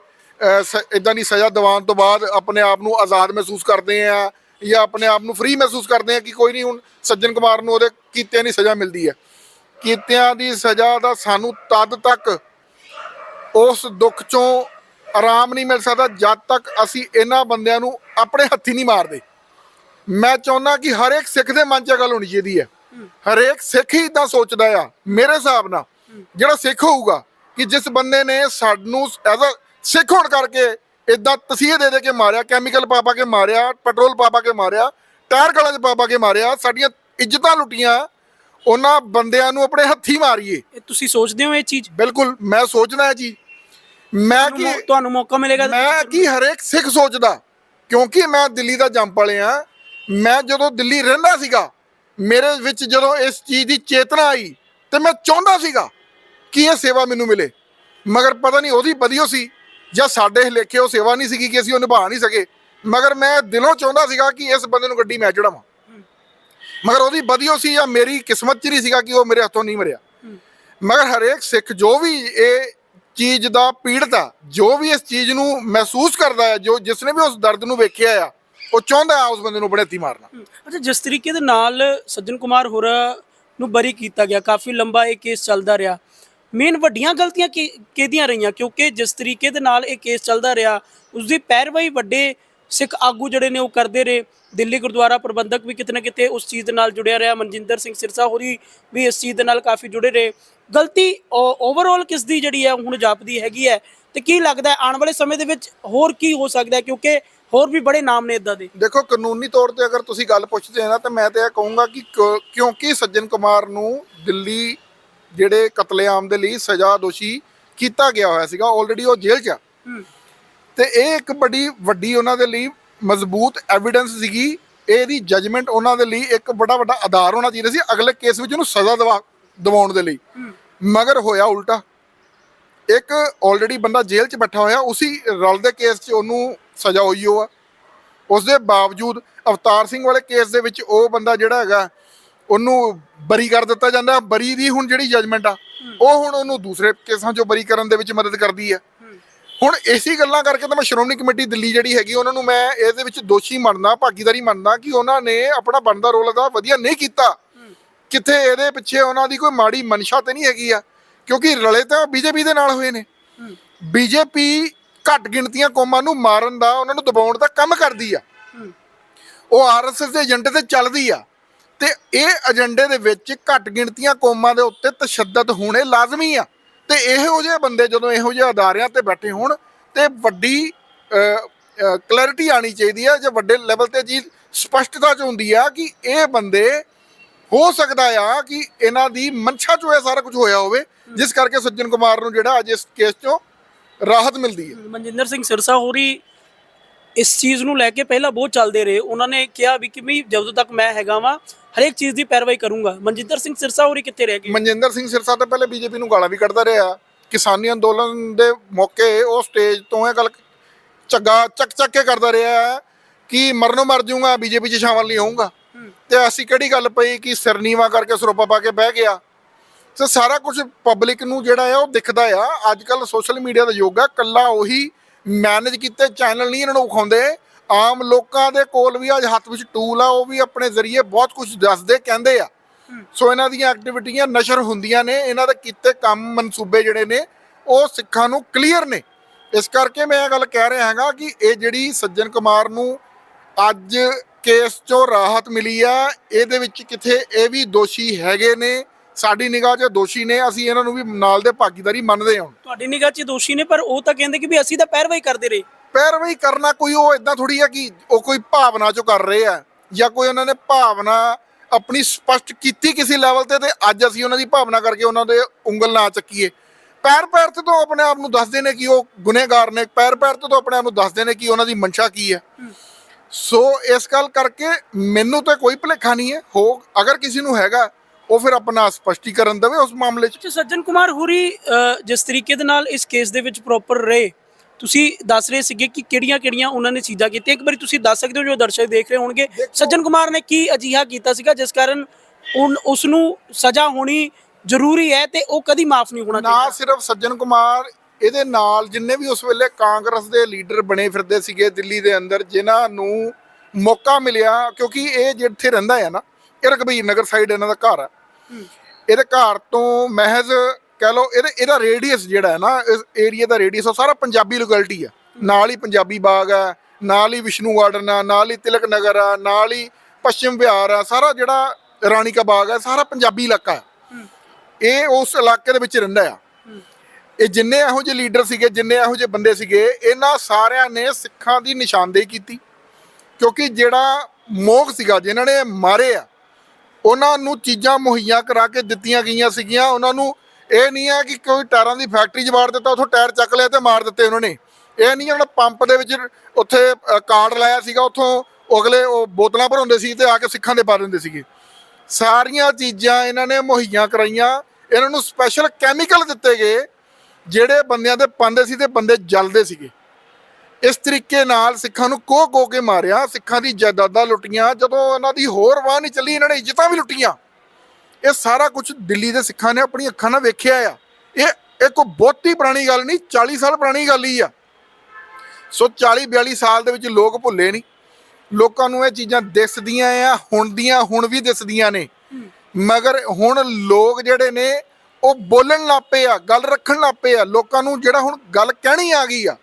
ਇਦਾਂ ਦੀ ਸਜ਼ਾ ਦਿਵਾਉਣ ਤੋਂ ਬਾਅਦ ਆਪਣੇ ਆਪ ਨੂੰ ਆਜ਼ਾਦ ਮਹਿਸੂਸ ਕਰਦੇ ਆ ਜਾਂ ਆਪਣੇ ਆਪ ਨੂੰ ਫ੍ਰੀ ਮਹਿਸੂਸ ਕਰਦੇ ਆ ਕਿ ਕੋਈ ਨਹੀਂ ਹੁਣ ਸੱਜਣ ਕੁਮਾਰ ਨੂੰ ਉਹਦੇ ਕੀਤਿਆਂ ਦੀ ਸਜ਼ਾ ਮਿਲਦੀ ਹੈ। ਕੀਤਿਆਂ ਦੀ ਸਜ਼ਾ ਦਾ ਸਾਨੂੰ ਤਦ ਤੱਕ ਉਸ ਦੁੱਖ ਚੋਂ ਆਰਾਮ ਨਹੀਂ ਮਿਲ ਸਕਦਾ ਜਦ ਤੱਕ ਅਸੀਂ ਇਹਨਾਂ ਬੰਦਿਆਂ ਨੂੰ ਆਪਣੇ ਹੱਥੀ ਨਹੀਂ ਮਾਰਦੇ। ਮੈਂ ਚਾਹੁੰਦਾ ਕਿ ਹਰ ਇੱਕ ਸਿੱਖ ਦੇ ਮਨ 'ਚ ਗੱਲ ਹੋਣੀ ਚਾਹੀਦੀ ਹੈ। ਹਰੇਕ ਸਿੱਖ ਹੀ ਇਦਾਂ ਸੋਚਦਾ ਆ ਮੇਰੇ ਹਿਸਾਬ ਨਾਲ। ਜਿਹੜਾ ਸਿੱਖ ਹੋਊਗਾ ਕਿ ਜਿਸ ਬੰਦੇ ਨੇ ਸਾਨੂੰ ਐਜ਼ ਅ ਸਿੱਖ ਹੋਣ ਕਰਕੇ ਇਦਾਂ ਤਸੀਹੇ ਦੇ ਦੇ ਕੇ ਮਾਰਿਆ ਕੈਮੀਕਲ ਪਾ ਪਾ ਕੇ ਮਾਰਿਆ ਪੈਟਰੋਲ ਪਾ ਪਾ ਕੇ ਮਾਰਿਆ ਟਾਇਰ ਗਲਾਂ 'ਚ ਪਾ ਪਾ ਕੇ ਮਾਰਿਆ ਸਾਡੀਆਂ ਇੱਜ਼ਤਾਂ ਲੁੱਟੀਆਂ ਉਹਨਾਂ ਬੰਦਿਆਂ ਨੂੰ ਆਪਣੇ ਹੱਥੀ ਮਾਰੀਏ। ਤੁਸੀਂ ਸੋਚਦੇ ਹੋ ਇਹ ਚੀਜ਼? ਬਿਲਕੁਲ ਮੈਂ ਸੋਚਦਾ ਜੀ ਮੈਂ ਤੁਹਾਨੂੰ ਕੀ ਮੌ- ਤੁਹਾਨੂੰ ਮੌਕਾ ਮਿਲੇਗਾ ਤਾਂ ਮੈਂ ਕੀ ਹਰੇਕ ਸਿੱਖ ਸੋਚਦਾ? ਕਿਉਂਕਿ ਮੈਂ ਦਿੱਲੀ ਦਾ ਜੰਮ ਪਲਿਆ ਮੈਂ ਜਦੋਂ ਦਿੱਲੀ ਰਹਿੰਦਾ ਸੀਗਾ ਮੇਰੇ ਵਿੱਚ ਜਦੋਂ ਇਸ ਚੀਜ਼ ਦੀ ਚੇਤਨਾ ਆਈ ਤੇ ਮੈਂ ਚਾਹੁੰਦਾ ਸੀਗਾ ਕਿ ਇਹ ਸੇਵਾ ਮੈਨੂੰ ਮਿਲੇ। ਮਗਰ ਪਤਾ ਨਹੀਂ ਉਹਦੀ ਬਦੀਓ ਸੀ ਜਾਂ ਸਾਡੇ ਲੇਖੇ ਉਹ ਸੇਵਾ ਨਹੀਂ ਸੀਗੀ ਕਿ ਅਸੀਂ ਉਹ ਨਿਭਾ ਨਹੀਂ ਸਕੇ। ਮਗਰ ਮੈਂ ਦਿਲੋਂ ਚਾਹੁੰਦਾ ਸੀਗਾ ਕਿ ਇਸ ਬੰਦੇ ਨੂੰ ਗੱਡੀ ਮੈਂ ਚੜਾਵਾਂ। ਮਗਰ ਉਹਦੀ ਬਦੀਓ ਸੀ ਜਾਂ ਮੇਰੀ ਕਿਸਮਤ 'ਚ ਨਹੀਂ ਸੀਗਾ ਕਿ ਉਹ ਮੇਰੇ ਹੱਥੋਂ ਨਹੀਂ ਮਰਿਆ। ਮਗਰ ਹਰੇਕ ਸਿੱਖ ਜੋ ਵੀ ਇਹ ਚੀਜ਼ ਦਾ ਪੀੜਤ ਆ, ਜੋ ਵੀ ਇਸ ਚੀਜ਼ ਨੂੰ ਮਹਿਸੂਸ ਕਰਦਾ ਹੈ, ਜੋ ਜਿਸਨੇ ਵੀ ਉਸ ਦਰਦ ਨੂੰ ਵੇਖਿਆ ਆ, ਉਹ ਚਾਹੁੰਦਾ ਆ ਉਸ ਬੰਦੇ ਨੂੰ ਬੜੇ ਮਾਰਨਾ। ਅੱਛਾ, ਜਿਸ ਤਰੀਕੇ ਦੇ ਨਾਲ ਸੱਜਣ ਕੁਮਾਰ ਹੋਰਾਂ ਨੂੰ ਬਰੀ ਕੀਤਾ ਗਿਆ, ਕਾਫੀ ਲੰਬਾ ਇਹ ਕੇਸ ਚੱਲਦਾ ਰਿਹਾ। ਮੇਨ ਵੱਡੀਆਂ ਗਲਤੀਆਂ ਕਿਹਦੀਆਂ ਰਹੀਆਂ? ਕਿਉਂਕਿ ਜਿਸ ਤਰੀਕੇ ਦੇ ਨਾਲ ਇਹ ਕੇਸ ਚੱਲਦਾ ਰਿਹਾ ਉਸ ਦੀ ਪੈਰਵਾਈ ਵੱਡੇ ਸਿੱਖ ਆਗੂ ਜਿਹੜੇ ਨੇ ਉਹ ਕਰਦੇ ਰਹੇ। ਦਿੱਲੀ ਗੁਰਦੁਆਰਾ ਪ੍ਰਬੰਧਕ ਵੀ ਕਿਤੇ ਨਾ ਕਿਤੇ ਉਸ ਚੀਜ਼ ਦੇ ਨਾਲ ਜੁੜਿਆ ਰਿਹਾ। ਮਨਜਿੰਦਰ ਸਿੰਘ ਸਿਰਸਾ ਹੋਰੀ ਵੀ ਇਸ ਚੀਜ਼ ਦੇ ਨਾਲ ਕਾਫੀ ਜੁੜੇ ਰਹੇ। ਗਲਤੀ ਓਵਰਆਲ ਕਿਸ ਦੀ ਜਿਹੜੀ ਹੈ ਹੁਣ ਜਾਪਦੀ ਹੈਗੀ ਹੈ। ਤੇ ਕੀ ਲੱਗਦਾ ਹੈ ਆਉਣ ਵਾਲੇ ਸਮੇਂ ਦੇ ਵਿੱਚ ਹੋਰ ਕੀ ਹੋ ਸਕਦਾ ਹੈ ਕਿਉਂਕਿ ਹੋਰ ਵੀ ਬੜੇ ਨਾਮ ਨੇ ਇਦਾਂ ਦੇ। ਦੇਖੋ ਕਾਨੂੰਨੀ ਤੌਰ ਤੇ ਅਗਰ ਤੁਸੀਂ ਗੱਲ ਪੁੱਛਦੇ ਹੋ ਨਾ ਤਾਂ ਮੈਂ ਤਾਂ ਇਹ ਕਹੂੰਗਾ ਕਿ ਕਿਉਂ- ਕਿਉਂਕਿ ਸੱਜਣ ਕੁਮਾਰ ਨੂੰ ਦਿੱਲੀ ਜਿਹੜੇ ਕਤਲੇਆਮ ਦੇ ਲਈ ਸਜ਼ਾ ਦੋਸ਼ੀ ਕੀਤਾ ਗਿਆ ਹੋਇਆ ਸੀਗਾ ਆਲਰੇਡੀ ਉਹ ਜੇਲ੍ਹ 'ਚ ਆ। ਤੇ ਇਹ ਇੱਕ ਬੜੀ ਵੱਡੀ ਉਹਨਾਂ ਦੇ ਲਈ ਮਜ਼ਬੂਤ ਐਵੀਡੈਂਸ ਸੀਗੀ। ਇਹਦੀ ਜਜਮੈਂਟ ਉਹਨਾਂ ਦੇ ਲਈ ਇੱਕ ਬੜਾ ਵੱਡਾ ਆਧਾਰ ਹੋਣਾ ਚਾਹੀਦਾ ਸੀ। ਅਗਲੇ ਕੇਸ ਵਿੱਚ ਉਹਨੂੰ ਸਜ਼ਾ ਦਿਵਾ ਦਿਵਾਉਣ ਦੇ ਲਈ। ਮਗਰ ਹੋਇਆ ਉਲਟਾ। ਇੱਕ ਆਲਰੇਡੀ ਬੰਦਾ ਜੇਲ੍ਹ 'ਚ ਬੈਠਾ ਹੋਇਆ ਉਸੇ ਰਲਦੇ ਕੇਸ 'ਚ ਉਹਨੂੰ ਸਜ਼ਾ ਹੋਈ ਹੋ ਆ। ਉਸ ਦੇ ਬਾਵਜੂਦ ਅਵਤਾਰ ਸਿੰਘ ਵਾਲੇ ਕੇਸ ਦੇ ਵਿੱਚ ਉਹ ਬੰਦਾ ਜਿਹੜਾ ਹੈਗਾ ਉਹਨੂੰ ਬਰੀ ਕਰ ਦਿੱਤਾ ਜਾਂਦਾ ਬਰੀ ਦੀ ਹੁਣ ਜਿਹੜੀ ਜਜਮੈਂਟ ਆ ਉਹ ਹੁਣ ਉਹਨੂੰ ਦੂਸਰੇ ਕੇਸਾਂ 'ਚੋਂ ਬਰੀ ਕਰਨ ਦੇ ਵਿੱਚ ਮਦਦ ਕਰਦੀ ਹੈ। ਹੁਣ ਇਸੀ ਗੱਲਾਂ ਕਰਕੇ ਤਾਂ ਮੈਂ ਸ਼੍ਰੋਮਣੀ ਕਮੇਟੀ ਦਿੱਲੀ ਜਿਹੜੀ ਹੈਗੀ ਉਹਨਾਂ ਨੂੰ ਮੈਂ ਇਹਦੇ ਵਿੱਚ ਦੋਸ਼ੀ ਮੰਨਦਾ ਭਾਗੀਦਾਰੀ ਮੰਨਦਾ ਕਿ ਉਹਨਾਂ ਨੇ ਆਪਣਾ ਬਣਦਾ ਰੋਲ ਅਦਾ ਵਧੀਆ ਨਹੀਂ ਕੀਤਾ। ਕਿੱਥੇ ਇਹਦੇ ਪਿੱਛੇ ਉਹਨਾਂ ਦੀ ਕੋਈ ਮਾੜੀ ਮਨਸ਼ਾ ਤੇ ਨਹੀਂ ਹੈਗੀ ਆ ਕਿਉਂਕਿ ਰਲੇ ਤਾਂ ਬੀਜੇਪੀ ਦੇ ਨਾਲ ਹੋਏ ਨੇ। ਬੀਜੇਪੀ ਘੱਟ ਗਿਣਤੀਆਂ ਕੌਮਾਂ ਨੂੰ ਮਾਰਨ ਦਾ ਉਹਨਾਂ ਨੂੰ ਦਬਾਉਣ ਦਾ ਕੰਮ ਕਰਦੀ ਆ। ਉਹ ਆਰਐਸਐਸ ਦੇ ਏਜੰਡੇ ਤੇ ਚੱਲਦੀ ਆ। ਤੇ ਇਹ ਏਜੰਡੇ ਦੇ ਵਿੱਚ ਘੱਟ ਗਿਣਤੀਆਂ ਕੌਮਾਂ ਦੇ ਉੱਤੇ ਤਸ਼ੱਦਦ ਹੋਣੇ ਲਾਜ਼ਮੀ ਆ। ਤੇ ਇਹੋ ਜਿਹੇ ਬੰਦੇ ਜਦੋਂ ਇਹੋ ਜਿਹੇ ਅਦਾਰਿਆਂ ਤੇ ਬੈਠੇ ਹੋਣ ਤੇ ਵੱਡੀ ਕਲੈਰਿਟੀ ਆਣੀ ਚਾਹੀਦੀ ਆ ਜੇ ਵੱਡੇ ਲੈਵਲ ਤੇ ਜੀ ਸਪਸ਼ਟਤਾ ਚ ਹੁੰਦੀ ਆ ਕਿ ਇਹ ਬੰਦੇ ਹੋ ਸਕਦਾ ਆ ਕਿ ਇਹਨਾਂ ਦੀ ਮਨਸ਼ਾ ਚੋਂ ਇਹ ਸਾਰਾ ਕੁਝ ਹੋਇਆ ਹੋਵੇ ਜਿਸ ਕਰਕੇ ਸੱਜਣ ਕੁਮਾਰ ਨੂੰ ਜਿਹੜਾ ਅੱਜ ਇਸ ਕੇਸ ਚੋਂ ਰਾਹਤ ਮਿਲਦੀ ਹੈ। ਮਨਜਿੰਦਰ ਸਿੰਘ ਸਿਰਸਾ ਹੋਰੀ ਇਸ ਚੀਜ਼ ਨੂੰ ਲੈ ਕੇ ਪਹਿਲਾਂ ਬਹੁਤ ਚੱਲਦੇ ਰਹੇ। ਉਹਨਾਂ ਨੇ ਕਿਹਾ ਵੀ ਕਿ ਵੀ ਜਦੋਂ ਤੱਕ ਮੈਂ ਹੈਗਾ ਵਾਂ ਹਰੇਕ ਚੀਜ਼ ਦੀ ਪੈਰਵਾਈ ਕਰੂੰਗਾ। ਮਨਜਿੰਦਰ ਸਿੰਘ ਸਿਰਸਾ ਹੋਰੀ ਕਿੱਥੇ ਰਹਿ ਗਏ? ਮਨਜਿੰਦਰ ਸਿੰਘ ਸਿਰਸਾ ਤਾਂ ਪਹਿਲੇ ਬੀਜੇਪੀ ਨੂੰ ਗਾਲਾਂ ਵੀ ਕੱਢਦਾ ਰਿਹਾ। ਕਿਸਾਨੀ ਅੰਦੋਲਨ ਦੇ ਮੌਕੇ ਉਹ ਸਟੇਜ ਤੋਂ ਇਹ ਗੱਲ ਝੱਗਾ ਚੱਕ ਚੱਕ ਕੇ ਕਰਦਾ ਰਿਹਾ ਹੈ ਕਿ ਮਰਨੋਂ ਮਰ ਜਾਊਂਗਾ ਬੀਜੇਪੀ 'ਚ ਸ਼ਾਮਲ ਨਹੀਂ ਹੋਊਂਗਾ। ਤੇ ਅਸੀਂ ਕਿਹੜੀ ਗੱਲ ਪਈ ਕਿ ਸਰਨੀਵਾ ਕਰਕੇ ਸਰੋਪਾ ਪਾ ਕੇ ਬਹਿ ਗਿਆ? ਤੇ ਸਾਰਾ ਕੁਝ ਪਬਲਿਕ ਨੂੰ ਜਿਹੜਾ ਆ ਉਹ ਦਿਖਦਾ ਆ। ਅੱਜ ਕੱਲ ਸੋਸ਼ਲ ਮੀਡੀਆ ਦਾ ਯੁੱਗ ਆ ਕੱਲਾ ਉਹੀ ਮੈਨੇਜ ਕੀਤੇ ਚੈਨਲ ਨਹੀਂ ਇਹਨਾਂ ਨੂੰ ਵਿਖਾਉਂਦੇ। ਆਮ ਲੋਕਾਂ ਦੇ ਕੋਲ ਵੀ ਅੱਜ ਹੱਥ ਵਿੱਚ ਟੂਲ ਆ, ਉਹ ਵੀ ਆਪਣੇ ਜ਼ਰੀਏ ਬਹੁਤ ਕੁਝ ਦੱਸਦੇ, ਕਹਿੰਦੇ ਆ। ਸੋ ਇਹਨਾਂ ਦੀਆਂ ਐਕਟੀਵਿਟੀਆਂ ਨਸ਼ਰ ਹੁੰਦੀਆਂ ਨੇ, ਇਹਨਾਂ ਦੇ ਕੀਤੇ ਕੰਮ ਮਨਸੂਬੇ ਜਿਹੜੇ ਨੇ, ਉਹ ਸਿੱਖਾਂ ਨੂੰ ਕਲੀਅਰ ਨੇ। ਇਸ ਕਰਕੇ ਮੈਂ ਇਹ ਗੱਲ ਕਹਿ ਰਿਹਾ ਹਾਂਗਾ ਕਿ ਇਹ ਜਿਹੜੀ ਸੱਜਣ ਕੁਮਾਰ ਨੂੰ ਅੱਜ ਕੇਸ ਚੋਂ ਰਾਹਤ ਮਿਲੀ ਆ। ਇਹਦੇ ਵਿੱਚ ਕਿਥੇ ਇਹ ਵੀ ਦੋਸ਼ੀ ਹੈਗੇ ਨੇ। ਸਾਡੀ ਨਿਗਾਹ 'ਚ ਦੋਸ਼ੀ ਨੇ। ਅਸੀਂ ਇਹਨਾਂ ਨੂੰ ਵੀ ਨਾਲ ਦੇ ਭਾਗੀਦਾਰੀ ਮੰਨਦੇ ਹਾਂ ਤੁਹਾਡੀ ਨਿਗਾਹ 'ਚ ਦੋਸ਼ੀ ਨੇ ਪਰ ਉਹ ਤਾਂ ਕਹਿੰਦੇ ਕਿ ਵੀ ਅਸੀਂ ਤਾਂ ਪੈਰਵਾਈ ਕਰਦੇ ਰਹੇ। ਪੈਰਵਾਈ ਕਰਨਾ ਕੋਈ ਉਹ ਇਦਾਂ ਥੋੜੀ ਆ ਕਿ ਉਹ ਕੋਈ ਭਾਵਨਾ ਚੋਂ ਕਰ ਰਹੇ ਆ ਜਾਂ ਕੋਈ ਉਹਨਾਂ ਨੇ ਭਾਵਨਾ ਆਪਣੀ ਸਪਸ਼ਟ ਕੀਤੀ ਕਿਸੇ ਲੈਵਲ ਤੇ ਤੇ ਅੱਜ ਅਸੀਂ ਉਹਨਾਂ ਦੀ ਭਾਵਨਾ ਕਰਕੇ ਉਹਨਾਂ ਦੇ ਉਂਗਲ ਨਾ ਚੱਕੀਏ। ਪੈਰ ਪੈਰ ਤੇ ਤੋਂ ਆਪਣੇ ਆਪ ਨੂੰ ਦੱਸਦੇ ਨੇ ਕਿ ਉਹ ਗੁਨੇਗਾਰ ਨੇ। ਪੈਰ ਪੈਰ ਤੇ ਤੋਂ ਆਪਣੇ ਆਪ ਨੂੰ ਦੱਸਦੇ ਨੇ ਕਿ ਉਹਨਾਂ ਦੀ ਮਨਸ਼ਾ ਕੀ ਹੈ। ਸੋ ਇਸ ਗੱਲ ਕਰਕੇ ਮੈਨੂੰ ਤਾਂ ਕੋਈ ਭੁਲੇਖਾ ਨਹੀਂ ਹੈ। ਹੋ ਅਗਰ ਕਿਸੇ ਨੂੰ ਹੈਗਾ ਉਹ ਫਿਰ ਆਪਣਾ ਸਪਸ਼ਟੀਕਰਨ ਦੇਵੇ ਉਸ ਮਾਮਲੇ 'ਚ। ਸੱਜਣ ਕੁਮਾਰ ਹੋਰੀ ਜਿਸ ਤਰੀਕੇ ਦੇ ਨਾਲ ਇਸ ਕੇਸ ਦੇ ਵਿੱਚ ਪ੍ਰੋਪਰ ਰਹੇ ਤੁਸੀਂ ਦੱਸ ਰਹੇ ਸੀਗੇ ਕਿ ਕਿਹੜੀਆਂ-ਕਿਹੜੀਆਂ ਉਹਨਾਂ ਨੇ ਚੀਜ਼ਾਂ ਕੀਤੀਆਂ। ਇੱਕ ਵਾਰੀ ਤੁਸੀਂ ਦੱਸ ਸਕਦੇ ਹੋ ਜੋ ਦਰਸ਼ਕ ਦੇਖ ਰਹੇ ਹੋਣਗੇ। ਸੱਜਣ ਕੁਮਾਰ ਨੇ ਕੀ ਅਜੀਹਾ ਕੀਤਾ ਸੀਗਾ ਜਿਸ ਕਾਰਨ ਉਸ ਨੂੰ ਸਜ਼ਾ ਹੋਣੀ ਜ਼ਰੂਰੀ ਹੈ ਤੇ ਉਹ ਕਦੀ ਮਾਫ ਨਹੀਂ ਹੋਣਾ ਨਾ ਸਿਰਫ ਸੱਜਣ ਕੁਮਾਰ ਇਹਦੇ ਨਾਲ ਜਿੰਨੇ ਵੀ ਉਸ ਵੇਲੇ ਕਾਂਗਰਸ ਦੇ ਲੀਡਰ ਬਣੇ ਫਿਰਦੇ ਸੀਗੇ ਦਿੱਲੀ ਦੇ ਅੰਦਰ ਜਿਨ੍ਹਾਂ ਨੂੰ ਮੌਕਾ ਮਿਲਿਆ ਕਿਉਂਕਿ ਇਹ ਜਿੱਥੇ ਰਹਿੰਦਾ ਹੈ ਨਾ ਇਹ ਰਕਬੀਰ ਨਗਰ ਸਾਈਡ ਇਹਨਾਂ ਦਾ ਘਰ ਆ। ਇਹਦੇ ਘਰ ਤੋਂ ਮਹਿਜ਼ ਕਹਿ ਲਓ ਇਹਦੇ ਇਹਦਾ ਰੇਡੀਅਸ ਜਿਹੜਾ ਹੈ ਨਾ ਇਸ ਏਰੀਆ ਦਾ ਰੇਡੀਅਸ ਉਹ ਸਾਰਾ ਪੰਜਾਬੀ ਲੋਕੈਲਿਟੀ ਆ। ਨਾਲ ਹੀ ਪੰਜਾਬੀ ਬਾਗ ਆ ਨਾਲ ਹੀ ਵਿਸ਼ਨੂੰ ਗਾਰਡਨ ਆ ਨਾਲ ਹੀ ਤਿਲਕ ਨਗਰ ਆ ਨਾਲ ਹੀ ਪੱਛਮ ਵਿਹਾਰ ਆ ਸਾਰਾ ਜਿਹੜਾ ਰਾਣੀ ਕਾ ਬਾਗ ਆ ਸਾਰਾ ਪੰਜਾਬੀ ਇਲਾਕਾ ਆ। ਇਹ ਉਸ ਇਲਾਕੇ ਦੇ ਵਿੱਚ ਰਹਿੰਦਾ ਆ। ਇਹ ਜਿੰਨੇ ਇਹੋ ਜਿਹੇ ਲੀਡਰ ਸੀਗੇ, ਜਿੰਨੇ ਇਹੋ ਜਿਹੇ ਬੰਦੇ ਸੀਗੇ, ਇਹਨਾਂ ਸਾਰਿਆਂ ਨੇ ਸਿੱਖਾਂ ਦੀ ਨਿਸ਼ਾਨਦੇਹੀ ਕੀਤੀ। ਕਿਉਂਕਿ ਜਿਹੜਾ ਮੋਗ ਸੀਗਾ, ਜਿਨ੍ਹਾਂ ਨੇ ਮਾਰੇ ਆ, ਉਹਨਾਂ ਨੂੰ ਚੀਜ਼ਾਂ ਮੁਹੱਈਆ ਕਰਾ ਕੇ ਦਿੱਤੀਆਂ ਗਈਆਂ ਸੀਗੀਆਂ। ਉਹਨਾਂ ਨੂੰ ਇਹ ਨਹੀਂ ਆ ਕਿ ਕੋਈ ਟਾਇਰਾਂ ਦੀ ਫੈਕਟਰੀ 'ਚ ਵਾੜ ਦਿੱਤਾ, ਉੱਥੋਂ ਟਾਇਰ ਚੱਕ ਲਿਆ ਤੇ ਮਾਰ ਦਿੱਤੇ ਉਹਨਾਂ ਨੇ। ਇਹ ਨਹੀਂ ਉਹਨਾਂ ਪੰਪ ਦੇ ਵਿੱਚ ਉੱਥੇ ਕਾਰਡ ਲਾਇਆ ਸੀਗਾ, ਉੱਥੋਂ ਅਗਲੇ ਉਹ ਬੋਤਲਾਂ ਭਰਾਉਂਦੇ ਸੀ ਤੇ ਆ ਕੇ ਸਿੱਖਾਂ ਦੇ ਪਾ ਦਿੰਦੇ ਸੀਗੇ। ਸਾਰੀਆਂ ਚੀਜ਼ਾਂ ਇਹਨਾਂ ਨੇ ਮੁਹੱਈਆ ਕਰਾਈਆਂ। ਇਹਨਾਂ ਨੂੰ ਸਪੈਸ਼ਲ ਕੈਮੀਕਲ ਦਿੱਤੇ ਗਏ ਜਿਹੜੇ ਬੰਦਿਆਂ ਦੇ ਪਾਉਂਦੇ ਸੀ ਤੇ ਬੰਦੇ ਜਲਦੇ ਸੀਗੇ। ਇਸ ਤਰੀਕੇ ਨਾਲ ਸਿੱਖਾਂ ਨੂੰ ਕੋਹ ਕੋਹ ਕੇ ਮਾਰਿਆ ਸਿੱਖਾਂ ਦੀ ਜਾਇਦਾਦਾਂ ਲੁੱਟੀਆਂ ਜਦੋਂ ਉਹਨਾਂ ਦੀ ਹੋਰ ਵਾਹ ਨਹੀਂ ਚੱਲੀ ਇਹਨਾਂ ਨੇ ਇੱਜ਼ਤਾਂ ਵੀ ਲੁੱਟੀਆਂ। ਇਹ ਸਾਰਾ ਕੁਝ ਦਿੱਲੀ ਦੇ ਸਿੱਖਾਂ ਨੇ ਆਪਣੀ ਅੱਖਾਂ ਨਾਲ ਵੇਖਿਆ ਆ। ਇਹ ਇਹ ਕੋਈ ਬਹੁਤੀ ਪੁਰਾਣੀ ਗੱਲ ਨਹੀਂ 40 ਸਾਲ ਪੁਰਾਣੀ ਗੱਲ ਹੀ ਆ। ਸੋ 40 42 ਸਾਲ ਦੇ ਵਿੱਚ ਲੋਕ ਭੁੱਲੇ ਨਹੀਂ। ਲੋਕਾਂ ਨੂੰ ਇਹ ਚੀਜ਼ਾਂ ਦਿਸਦੀਆਂ ਆ ਹੁਣ ਦੀਆਂ ਹੁਣ ਵੀ ਦਿਸਦੀਆਂ ਨੇ। ਮਗਰ ਹੁਣ ਲੋਕ ਜਿਹੜੇ ਨੇ ਉਹ ਬੋਲਣ ਲੱਗ ਪਏ ਆ, ਗੱਲ ਰੱਖਣ ਲੱਗ ਪਏ ਆ, ਲੋਕਾਂ ਨੂੰ ਜਿਹੜਾ ਹੁਣ ਗੱਲ ਕਹਿਣੀ ਆ ਗਈ ਆ।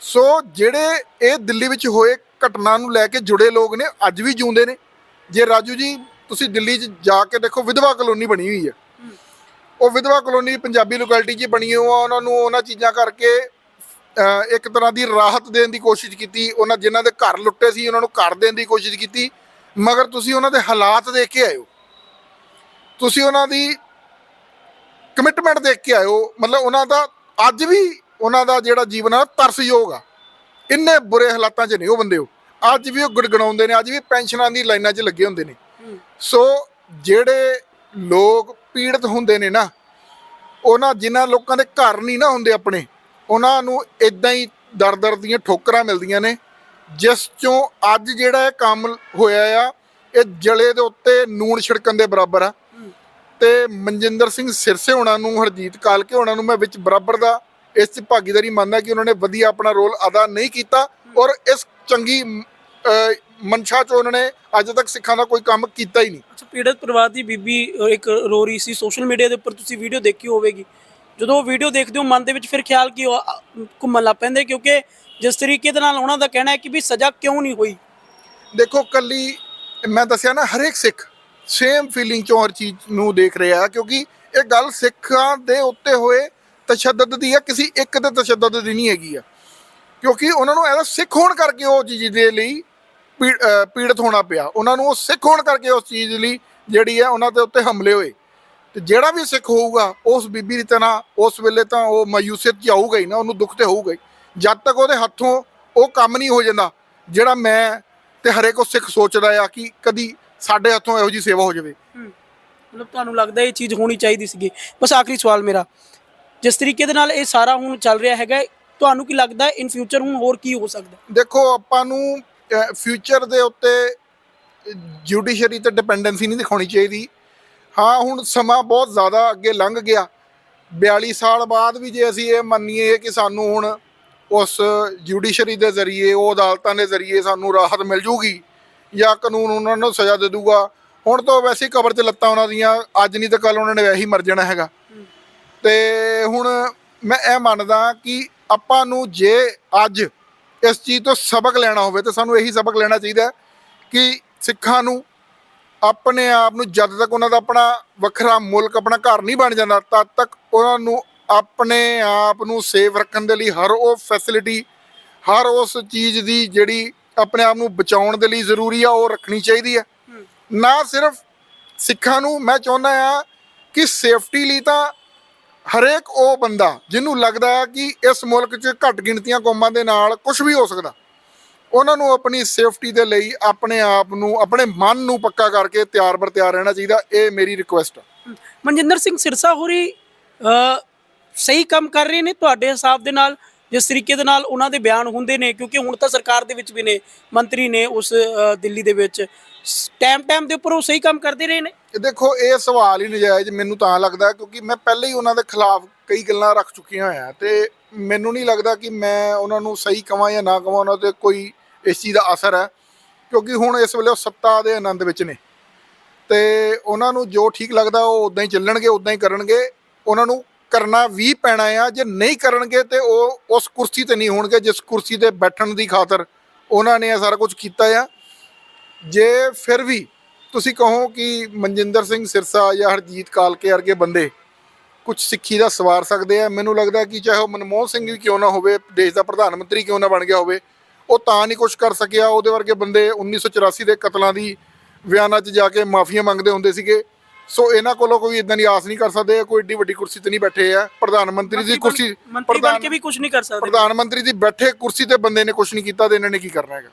ਸੋ ਜਿਹੜੇ ਇਹ ਦਿੱਲੀ ਵਿੱਚ ਹੋਏ ਘਟਨਾ ਨੂੰ ਲੈ ਕੇ ਜੁੜੇ ਲੋਕ ਨੇ, ਅੱਜ ਵੀ ਜਿਉਂਦੇ ਨੇ। ਜੇ ਰਾਜੂ ਜੀ, ਤੁਸੀਂ ਦਿੱਲੀ 'ਚ ਜਾ ਕੇ ਦੇਖੋ, ਵਿਧਵਾ ਕਲੋਨੀ ਬਣੀ ਹੋਈ ਹੈ ਉਹ ਵਿਧਵਾ ਕਲੋਨੀ ਪੰਜਾਬੀ ਲੋਕੈਲਿਟੀ 'ਚ ਬਣੀ ਹੋਈ ਆ, ਉਹਨਾਂ ਨੂੰ ਉਹਨਾਂ ਚੀਜ਼ਾਂ ਕਰਕੇ ਇੱਕ ਤਰ੍ਹਾਂ ਦੀ ਰਾਹਤ ਦੇਣ ਦੀ ਕੋਸ਼ਿਸ਼ ਕੀਤੀ। ਉਹਨਾਂ ਜਿਨ੍ਹਾਂ ਦੇ ਘਰ ਲੁੱਟੇ ਸੀ, ਉਹਨਾਂ ਨੂੰ ਘਰ ਦੇਣ ਦੀ ਕੋਸ਼ਿਸ਼ ਕੀਤੀ। ਮਗਰ ਤੁਸੀਂ ਉਹਨਾਂ ਦੇ ਹਾਲਾਤ ਦੇਖ ਕੇ ਆਇਓ ਤੁਸੀਂ ਉਹਨਾਂ ਦੀ ਕਮਿਟਮੈਂਟ ਦੇਖ ਕੇ ਆਇਓ। ਮਤਲਬ ਉਹਨਾਂ ਦਾ ਅੱਜ ਵੀ ਉਹਨਾਂ ਦਾ ਜਿਹੜਾ ਜੀਵਨ ਆ ਤਰਸਯੋਗ ਆ। ਇੰਨੇ ਬੁਰੇ ਹਾਲਾਤਾਂ 'ਚ ਨਹੀਂ ਉਹ ਬੰਦੇ ਉਹ। ਅੱਜ ਵੀ ਉਹ ਗੁੜਗਣਾਉਂਦੇ ਨੇ ਅੱਜ ਵੀ ਪੈਨਸ਼ਨਾਂ ਦੀ ਲਾਈਨਾਂ 'ਚ ਲੱਗੇ ਹੁੰਦੇ ਨੇ। ਸੋ ਜਿਹੜੇ ਲੋਕ ਪੀੜਤ ਹੁੰਦੇ ਨੇ ਨਾ ਉਹਨਾਂ ਜਿਨ੍ਹਾਂ ਲੋਕਾਂ ਦੇ ਘਰ ਨਹੀਂ ਨਾ ਹੁੰਦੇ ਆਪਣੇ ਉਹਨਾਂ ਨੂੰ ਇਦਾਂ ਹੀ ਦਰ ਦਰ ਦੀਆਂ ਠੋਕਰਾਂ ਮਿਲਦੀਆਂ ਨੇ ਜਿਸ ਚੋਂ ਅੱਜ ਜਿਹੜਾ ਇਹ ਕੰਮ ਹੋਇਆ ਆ ਇਹ ਜਲੇ ਦੇ ਉੱਤੇ ਨੂਣ ਛਿੜਕਣ ਦੇ ਬਰਾਬਰ ਆ। ਤੇ ਮਨਜਿੰਦਰ ਸਿੰਘ ਸਿਰਸੇ ਹੋਣਾ ਨੂੰ ਹਰਜੀਤ ਕਾਲਕੇ ਹੋਣਾ ਨੂੰ ਮੈਂ ਵਿੱਚ ਬਰਾਬਰ ਦਾ ਇਸ 'ਚ ਭਾਗੀਦਾਰੀ ਮੰਨਦਾ ਕਿ ਉਹਨਾਂ ਨੇ ਵਧੀਆ ਆਪਣਾ ਰੋਲ ਅਦਾ ਨਹੀਂ ਕੀਤਾ ਔਰ ਇਸ ਚੰਗੀ ਮਨਸ਼ਾ 'ਚ ਉਹਨਾਂ ਨੇ ਅੱਜ ਤੱਕ ਸਿੱਖਾਂ ਦਾ ਕੋਈ ਕੰਮ ਕੀਤਾ ਹੀ ਨਹੀਂ। ਅੱਛਾ ਪੀੜਤ ਪਰਿਵਾਰ ਦੀ ਬੀਬੀ ਇੱਕ ਰੋ ਰਹੀ ਸੀ ਸੋਸ਼ਲ ਮੀਡੀਆ ਦੇ ਉੱਪਰ ਤੁਸੀਂ ਵੀਡੀਓ ਦੇਖੀ ਹੋਵੇਗੀ। ਜਦੋਂ ਉਹ ਵੀਡੀਓ ਦੇਖਦੇ ਹੋ ਮਨ ਦੇ ਵਿੱਚ ਫਿਰ ਖਿਆਲ ਕੀ ਘੁੰਮਣ ਲੱਗ ਪੈਂਦੇ ਕਿਉਂਕਿ ਜਿਸ ਤਰੀਕੇ ਦੇ ਨਾਲ ਉਹਨਾਂ ਦਾ ਕਹਿਣਾ ਹੈ ਕਿ ਵੀ ਸਜ਼ਾ ਕਿਉਂ ਨਹੀਂ ਹੋਈ? ਦੇਖੋ ਕੱਲੀ ਮੈਂ ਦੱਸਿਆ ਨਾ ਹਰੇਕ ਸਿੱਖ ਸੇਮ ਫੀਲਿੰਗ ਚੋਂ ਹਰ ਚੀਜ਼ ਨੂੰ ਦੇਖ ਰਿਹਾ ਕਿਉਂਕਿ ਇਹ ਗੱਲ ਸਿੱਖਾਂ ਦੇ ਉੱਤੇ ਹੋਏ ਤਸ਼ੱਦਦ ਦੀ ਹੈ ਕਿਸੇ ਇੱਕ ਦੇ ਤਸ਼ੱਦਦ ਦੀ ਨਹੀਂ ਹੈਗੀ ਆ। ਕਿਉਂਕਿ ਉਹਨਾਂ ਨੂੰ ਐਜ਼ ਸਿੱਖ ਹੋਣ ਕਰਕੇ ਉਹ ਚੀਜ਼ ਦੇ ਲਈ ਪੀ- ਪੀੜਤ ਹੋਣਾ ਪਿਆ। ਉਹਨਾਂ ਨੂੰ ਉਹ ਸਿੱਖ ਹੋਣ ਕਰਕੇ ਉਸ ਚੀਜ਼ ਲਈ ਜਿਹੜੀ ਹੈ ਉਹਨਾਂ ਦੇ ਉੱਤੇ ਹਮਲੇ ਹੋਏ। ਤੇ ਜਿਹੜਾ ਵੀ ਸਿੱਖ ਹੋਊਗਾ, ਉਸ ਬੀਬੀ ਦੀ ਤਰ੍ਹਾਂ, ਉਸ ਵੇਲੇ ਤਾਂ ਉਹ ਮਾਯੂਸੀਅਤ ਚ ਆਊਗਾ ਹੀ ਨਾ, ਉਹਨੂੰ ਦੁੱਖ ਤੇ ਹੋਊਗਾ ਹੀ। ਜਦ ਤੱਕ ਉਹਦੇ ਹੱਥੋਂ ਉਹ ਕੰਮ ਨਹੀਂ ਹੋ ਜਾਂਦਾ, ਜਿਹੜਾ ਮੈਂ ਤੇ ਹਰੇਕ ਉਹ ਸਿੱਖ ਸੋਚਦਾ ਆ ਕਿ ਕਦੀ ਸਾਡੇ ਹੱਥੋਂ ਇਹੋ ਜੀ ਸੇਵਾ ਹੋ ਜਾਵੇ। ਮਤਲਬ ਤੁਹਾਨੂੰ ਲੱਗਦਾ ਇਹ ਚੀਜ਼ ਹੋਣੀ ਚਾਹੀਦੀ ਸੀਗੀ। ਬਸ ਆਖਰੀ ਸਵਾਲ ਮੇਰਾ। ਜਿਸ ਤਰੀਕੇ ਦੇ ਨਾਲ ਇਹ ਸਾਰਾ ਹੁਣ ਚੱਲ ਰਿਹਾ ਹੈਗਾ ਤੁਹਾਨੂੰ ਕੀ ਲੱਗਦਾ ਇਨ ਫਿਊਚਰ ਹੁਣ ਹੋਰ ਕੀ ਹੋ ਸਕਦਾ ਦੇਖੋ ਆਪਾਂ ਨੂੰ ਫਿਊਚਰ ਦੇ ਉੱਤੇ ਜੁਡੀਸ਼ਰੀ ਤੇ ਡਿਪੈਂਡੈਂਸੀ ਨਹੀਂ ਦਿਖਾਉਣੀ ਚਾਹੀਦੀ। ਹਾਂ ਹੁਣ ਸਮਾਂ ਬਹੁਤ ਜ਼ਿਆਦਾ ਅੱਗੇ ਲੰਘ ਗਿਆ। 42 ਸਾਲ ਬਾਅਦ ਵੀ ਜੇ ਅਸੀਂ ਇਹ ਮੰਨੀਏ ਕਿ ਸਾਨੂੰ ਹੁਣ ਉਸ ਜੁਡੀਸ਼ਰੀ ਦੇ ਜ਼ਰੀਏ ਉਹ ਅਦਾਲਤਾਂ ਦੇ ਜ਼ਰੀਏ ਸਾਨੂੰ ਰਾਹਤ ਮਿਲ ਜੂਗੀ ਜਾਂ ਕਾਨੂੰਨ ਉਹਨਾਂ ਨੂੰ ਸਜ਼ਾ ਦੇ ਦੂਗਾ। ਹੁਣ ਤਾਂ ਵੈਸੇ ਹੀ ਕਬਰ 'ਚ ਲੱਤਾਂ ਉਹਨਾਂ ਦੀਆਂ ਅੱਜ ਨਹੀਂ ਤਾਂ ਕੱਲ ਉਹਨਾਂ ਨੇ ਵੈਸੇ ਹੀ ਮਰ ਜਾਣਾ ਹੈਗਾ। ਤੇ ਹੁਣ ਮੈਂ ਇਹ ਮੰਨਦਾ ਕਿ ਆਪਾਂ ਨੂੰ ਜੇ ਅੱਜ ਇਸ ਚੀਜ਼ ਤੋਂ ਸਬਕ ਲੈਣਾ ਹੋਵੇ ਤਾਂ ਸਾਨੂੰ ਇਹੀ ਸਬਕ ਲੈਣਾ ਚਾਹੀਦਾ ਕਿ ਸਿੱਖਾਂ ਨੂੰ ਆਪਣੇ ਆਪ ਨੂੰ ਜਦ ਤੱਕ ਉਹਨਾਂ ਦਾ ਆਪਣਾ ਵੱਖਰਾ ਮੁਲਕ ਆਪਣਾ ਘਰ ਨਹੀਂ ਬਣ ਜਾਂਦਾ ਤਦ ਤੱਕ ਉਹਨਾਂ ਨੂੰ ਆਪਣੇ ਆਪ ਨੂੰ ਸੇਫ ਰੱਖਣ ਦੇ ਲਈ ਹਰ ਉਹ ਫੈਸਿਲਿਟੀ ਹਰ ਉਸ ਚੀਜ਼ ਦੀ ਜਿਹੜੀ ਆਪਣੇ ਆਪ ਨੂੰ ਬਚਾਉਣ ਦੇ ਲਈ ਜ਼ਰੂਰੀ ਆ ਉਹ ਰੱਖਣੀ ਚਾਹੀਦੀ ਹੈ। ਨਾ ਸਿਰਫ ਸਿੱਖਾਂ ਨੂੰ ਮੈਂ ਚਾਹੁੰਦਾ ਆ ਕਿ ਸੇਫਟੀ ਲਈ ਤਾਂ ਹਰੇਕ ਉਹ ਬੰਦਾ ਜਿਹਨੂੰ ਲੱਗਦਾ ਹੈ ਕਿ ਇਸ ਮੁਲਕ 'ਚ ਘੱਟ ਗਿਣਤੀਆਂ ਕੌਮਾਂ ਦੇ ਨਾਲ ਕੁਝ ਵੀ ਹੋ ਸਕਦਾ ਉਹਨਾਂ ਨੂੰ ਆਪਣੀ ਸੇਫਟੀ ਦੇ ਲਈ ਆਪਣੇ ਆਪ ਨੂੰ ਆਪਣੇ ਮਨ ਨੂੰ ਪੱਕਾ ਕਰਕੇ ਤਿਆਰ ਬਰ ਤਿਆਰ ਰਹਿਣਾ ਚਾਹੀਦਾ ਇਹ ਮੇਰੀ ਰਿਕੁਐਸਟ ਹੈ। ਮਨਜਿੰਦਰ ਸਿੰਘ ਸਿਰਸਾ ਹੋਰੀ ਸਹੀ ਕੰਮ ਕਰ ਰਹੇ ਨੇ ਤੁਹਾਡੇ ਹਿਸਾਬ ਦੇ ਨਾਲ? ਜਿਸ ਤਰੀਕੇ ਦੇ ਨਾਲ ਉਹਨਾਂ ਦੇ ਬਿਆਨ ਹੁੰਦੇ ਨੇ, ਕਿਉਂਕਿ ਹੁਣ ਤਾਂ ਸਰਕਾਰ ਦੇ ਵਿੱਚ ਵੀ ਨੇ, ਮੰਤਰੀ ਨੇ ਉਸ ਦਿੱਲੀ ਦੇ ਵਿੱਚ ਟਾਈਮ ਟਾਈਮ ਦੇ ਉੱਪਰ ਉਹ ਸਹੀ ਕੰਮ ਕਰਦੇ ਰਹੇ ਨੇ। ਦੇਖੋ, ਇਹ ਸਵਾਲ ਹੀ ਨਜਾਇਜ਼ ਮੈਨੂੰ ਤਾਂ ਲੱਗਦਾ ਕਿਉਂਕਿ ਮੈਂ ਪਹਿਲਾਂ ਹੀ ਉਹਨਾਂ ਦੇ ਖਿਲਾਫ ਕਈ ਗੱਲਾਂ ਰੱਖ ਚੁੱਕੀਆਂ ਹੋਇਆ ਤੇ ਮੈਨੂੰ ਨਹੀਂ ਲੱਗਦਾ ਕਿ ਮੈਂ ਉਹਨਾਂ ਨੂੰ ਸਹੀ ਕਵਾਂ ਜਾਂ ਨਾ ਕਵਾਂ, ਉਹਨਾਂ ਤੇ ਕੋਈ ਇਸ ਚੀਜ਼ ਦਾ ਅਸਰ ਹੈ। ਕਿਉਂਕਿ ਹੁਣ ਇਸ ਵੇਲੇ ਉਹ ਸੱਤਾ ਦੇ ਆਨੰਦ ਵਿੱਚ ਨੇ ਤੇ ਉਹਨਾਂ ਨੂੰ ਜੋ ਠੀਕ ਲੱਗਦਾ ਉਹ ਉਦਾਂ ਹੀ ਚੱਲਣਗੇ ਉਦਾਂ ਹੀ ਕਰਨਗੇ, ਉਹਨਾਂ ਨੂੰ ਕਰਨਾ ਵੀ ਪੈਣਾ ਆ, ਜੇ ਨਹੀਂ ਕਰਨਗੇ ਤੇ ਉਹ ਉਸ ਕੁਰਸੀ ਤੇ ਨਹੀਂ ਹੋਣਗੇ, ਜਿਸ ਕੁਰਸੀ ਤੇ ਬੈਠਣ ਦੀ ਖਾਤਰ ਉਹਨਾਂ ਨੇ ਇਹ ਸਾਰਾ ਕੁਝ ਕੀਤਾ ਆ। ਜੇ ਫਿਰ ਵੀ ਤੁਸੀਂ ਕਹੋ ਕਿ ਮਨਜਿੰਦਰ ਸਿੰਘ ਸਿਰਸਾ ਜਾਂ ਹਰਜੀਤ ਕਾਲਕੇ ਵਰਗੇ ਬੰਦੇ ਕੁਝ ਸਿੱਖੀ ਦਾ ਸਵਾਰ ਸਕਦੇ ਆ, ਮੈਨੂੰ ਲੱਗਦਾ ਕਿ ਚਾਹੇ ਉਹ ਮਨਮੋਹਨ ਸਿੰਘ ਵੀ ਕਿਉਂ ਨਾ ਹੋਵੇ, ਦੇਸ਼ ਦਾ ਪ੍ਰਧਾਨ ਮੰਤਰੀ ਕਿਉਂ ਨਾ ਬਣ ਗਿਆ ਹੋਵੇ, ਉਹ ਤਾਂ ਨਹੀਂ ਕੁਝ ਕਰ ਸਕਿਆ। ਉਹਦੇ ਵਰਗੇ ਬੰਦੇ 1984 ਦੇ ਕਤਲਾਂ ਦੀ ਬਿਆਨਾਂ 'ਚ ਜਾ ਕੇ ਮਾਫੀਆਂ ਮੰਗਦੇ ਹੁੰਦੇ ਸੀਗੇ। ਸੋ ਇਹਨਾਂ ਕੋਲੋਂ ਕੋਈ ਇਦਾਂ ਦੀ ਆਸ ਨਹੀਂ ਕਰ ਸਕਦੇ ਕੋਈ ਏਡੀ ਵੱਡੀ ਕੁਰਸੀ ਤੇ ਨਹੀਂ ਬੈਠੇ ਆ। ਪ੍ਰਧਾਨ ਮੰਤਰੀ ਦੀ ਕੁਰਸੀ ਮੰਤਰੀ ਬਣ ਕੇ ਵੀ ਕੁਝ ਨਹੀਂ ਕਰ ਸਕਦੇ। ਪ੍ਰਧਾਨ ਮੰਤਰੀ ਦੀ ਬੈਠੇ ਕੁਰਸੀ ਤੇ ਬੰਦੇ ਨੇ ਕੁਝ ਨਹੀਂ ਕੀਤਾ ਤੇ ਇਹਨਾਂ ਨੇ ਕੀ ਕਰਨਾ ਹੈਗਾ?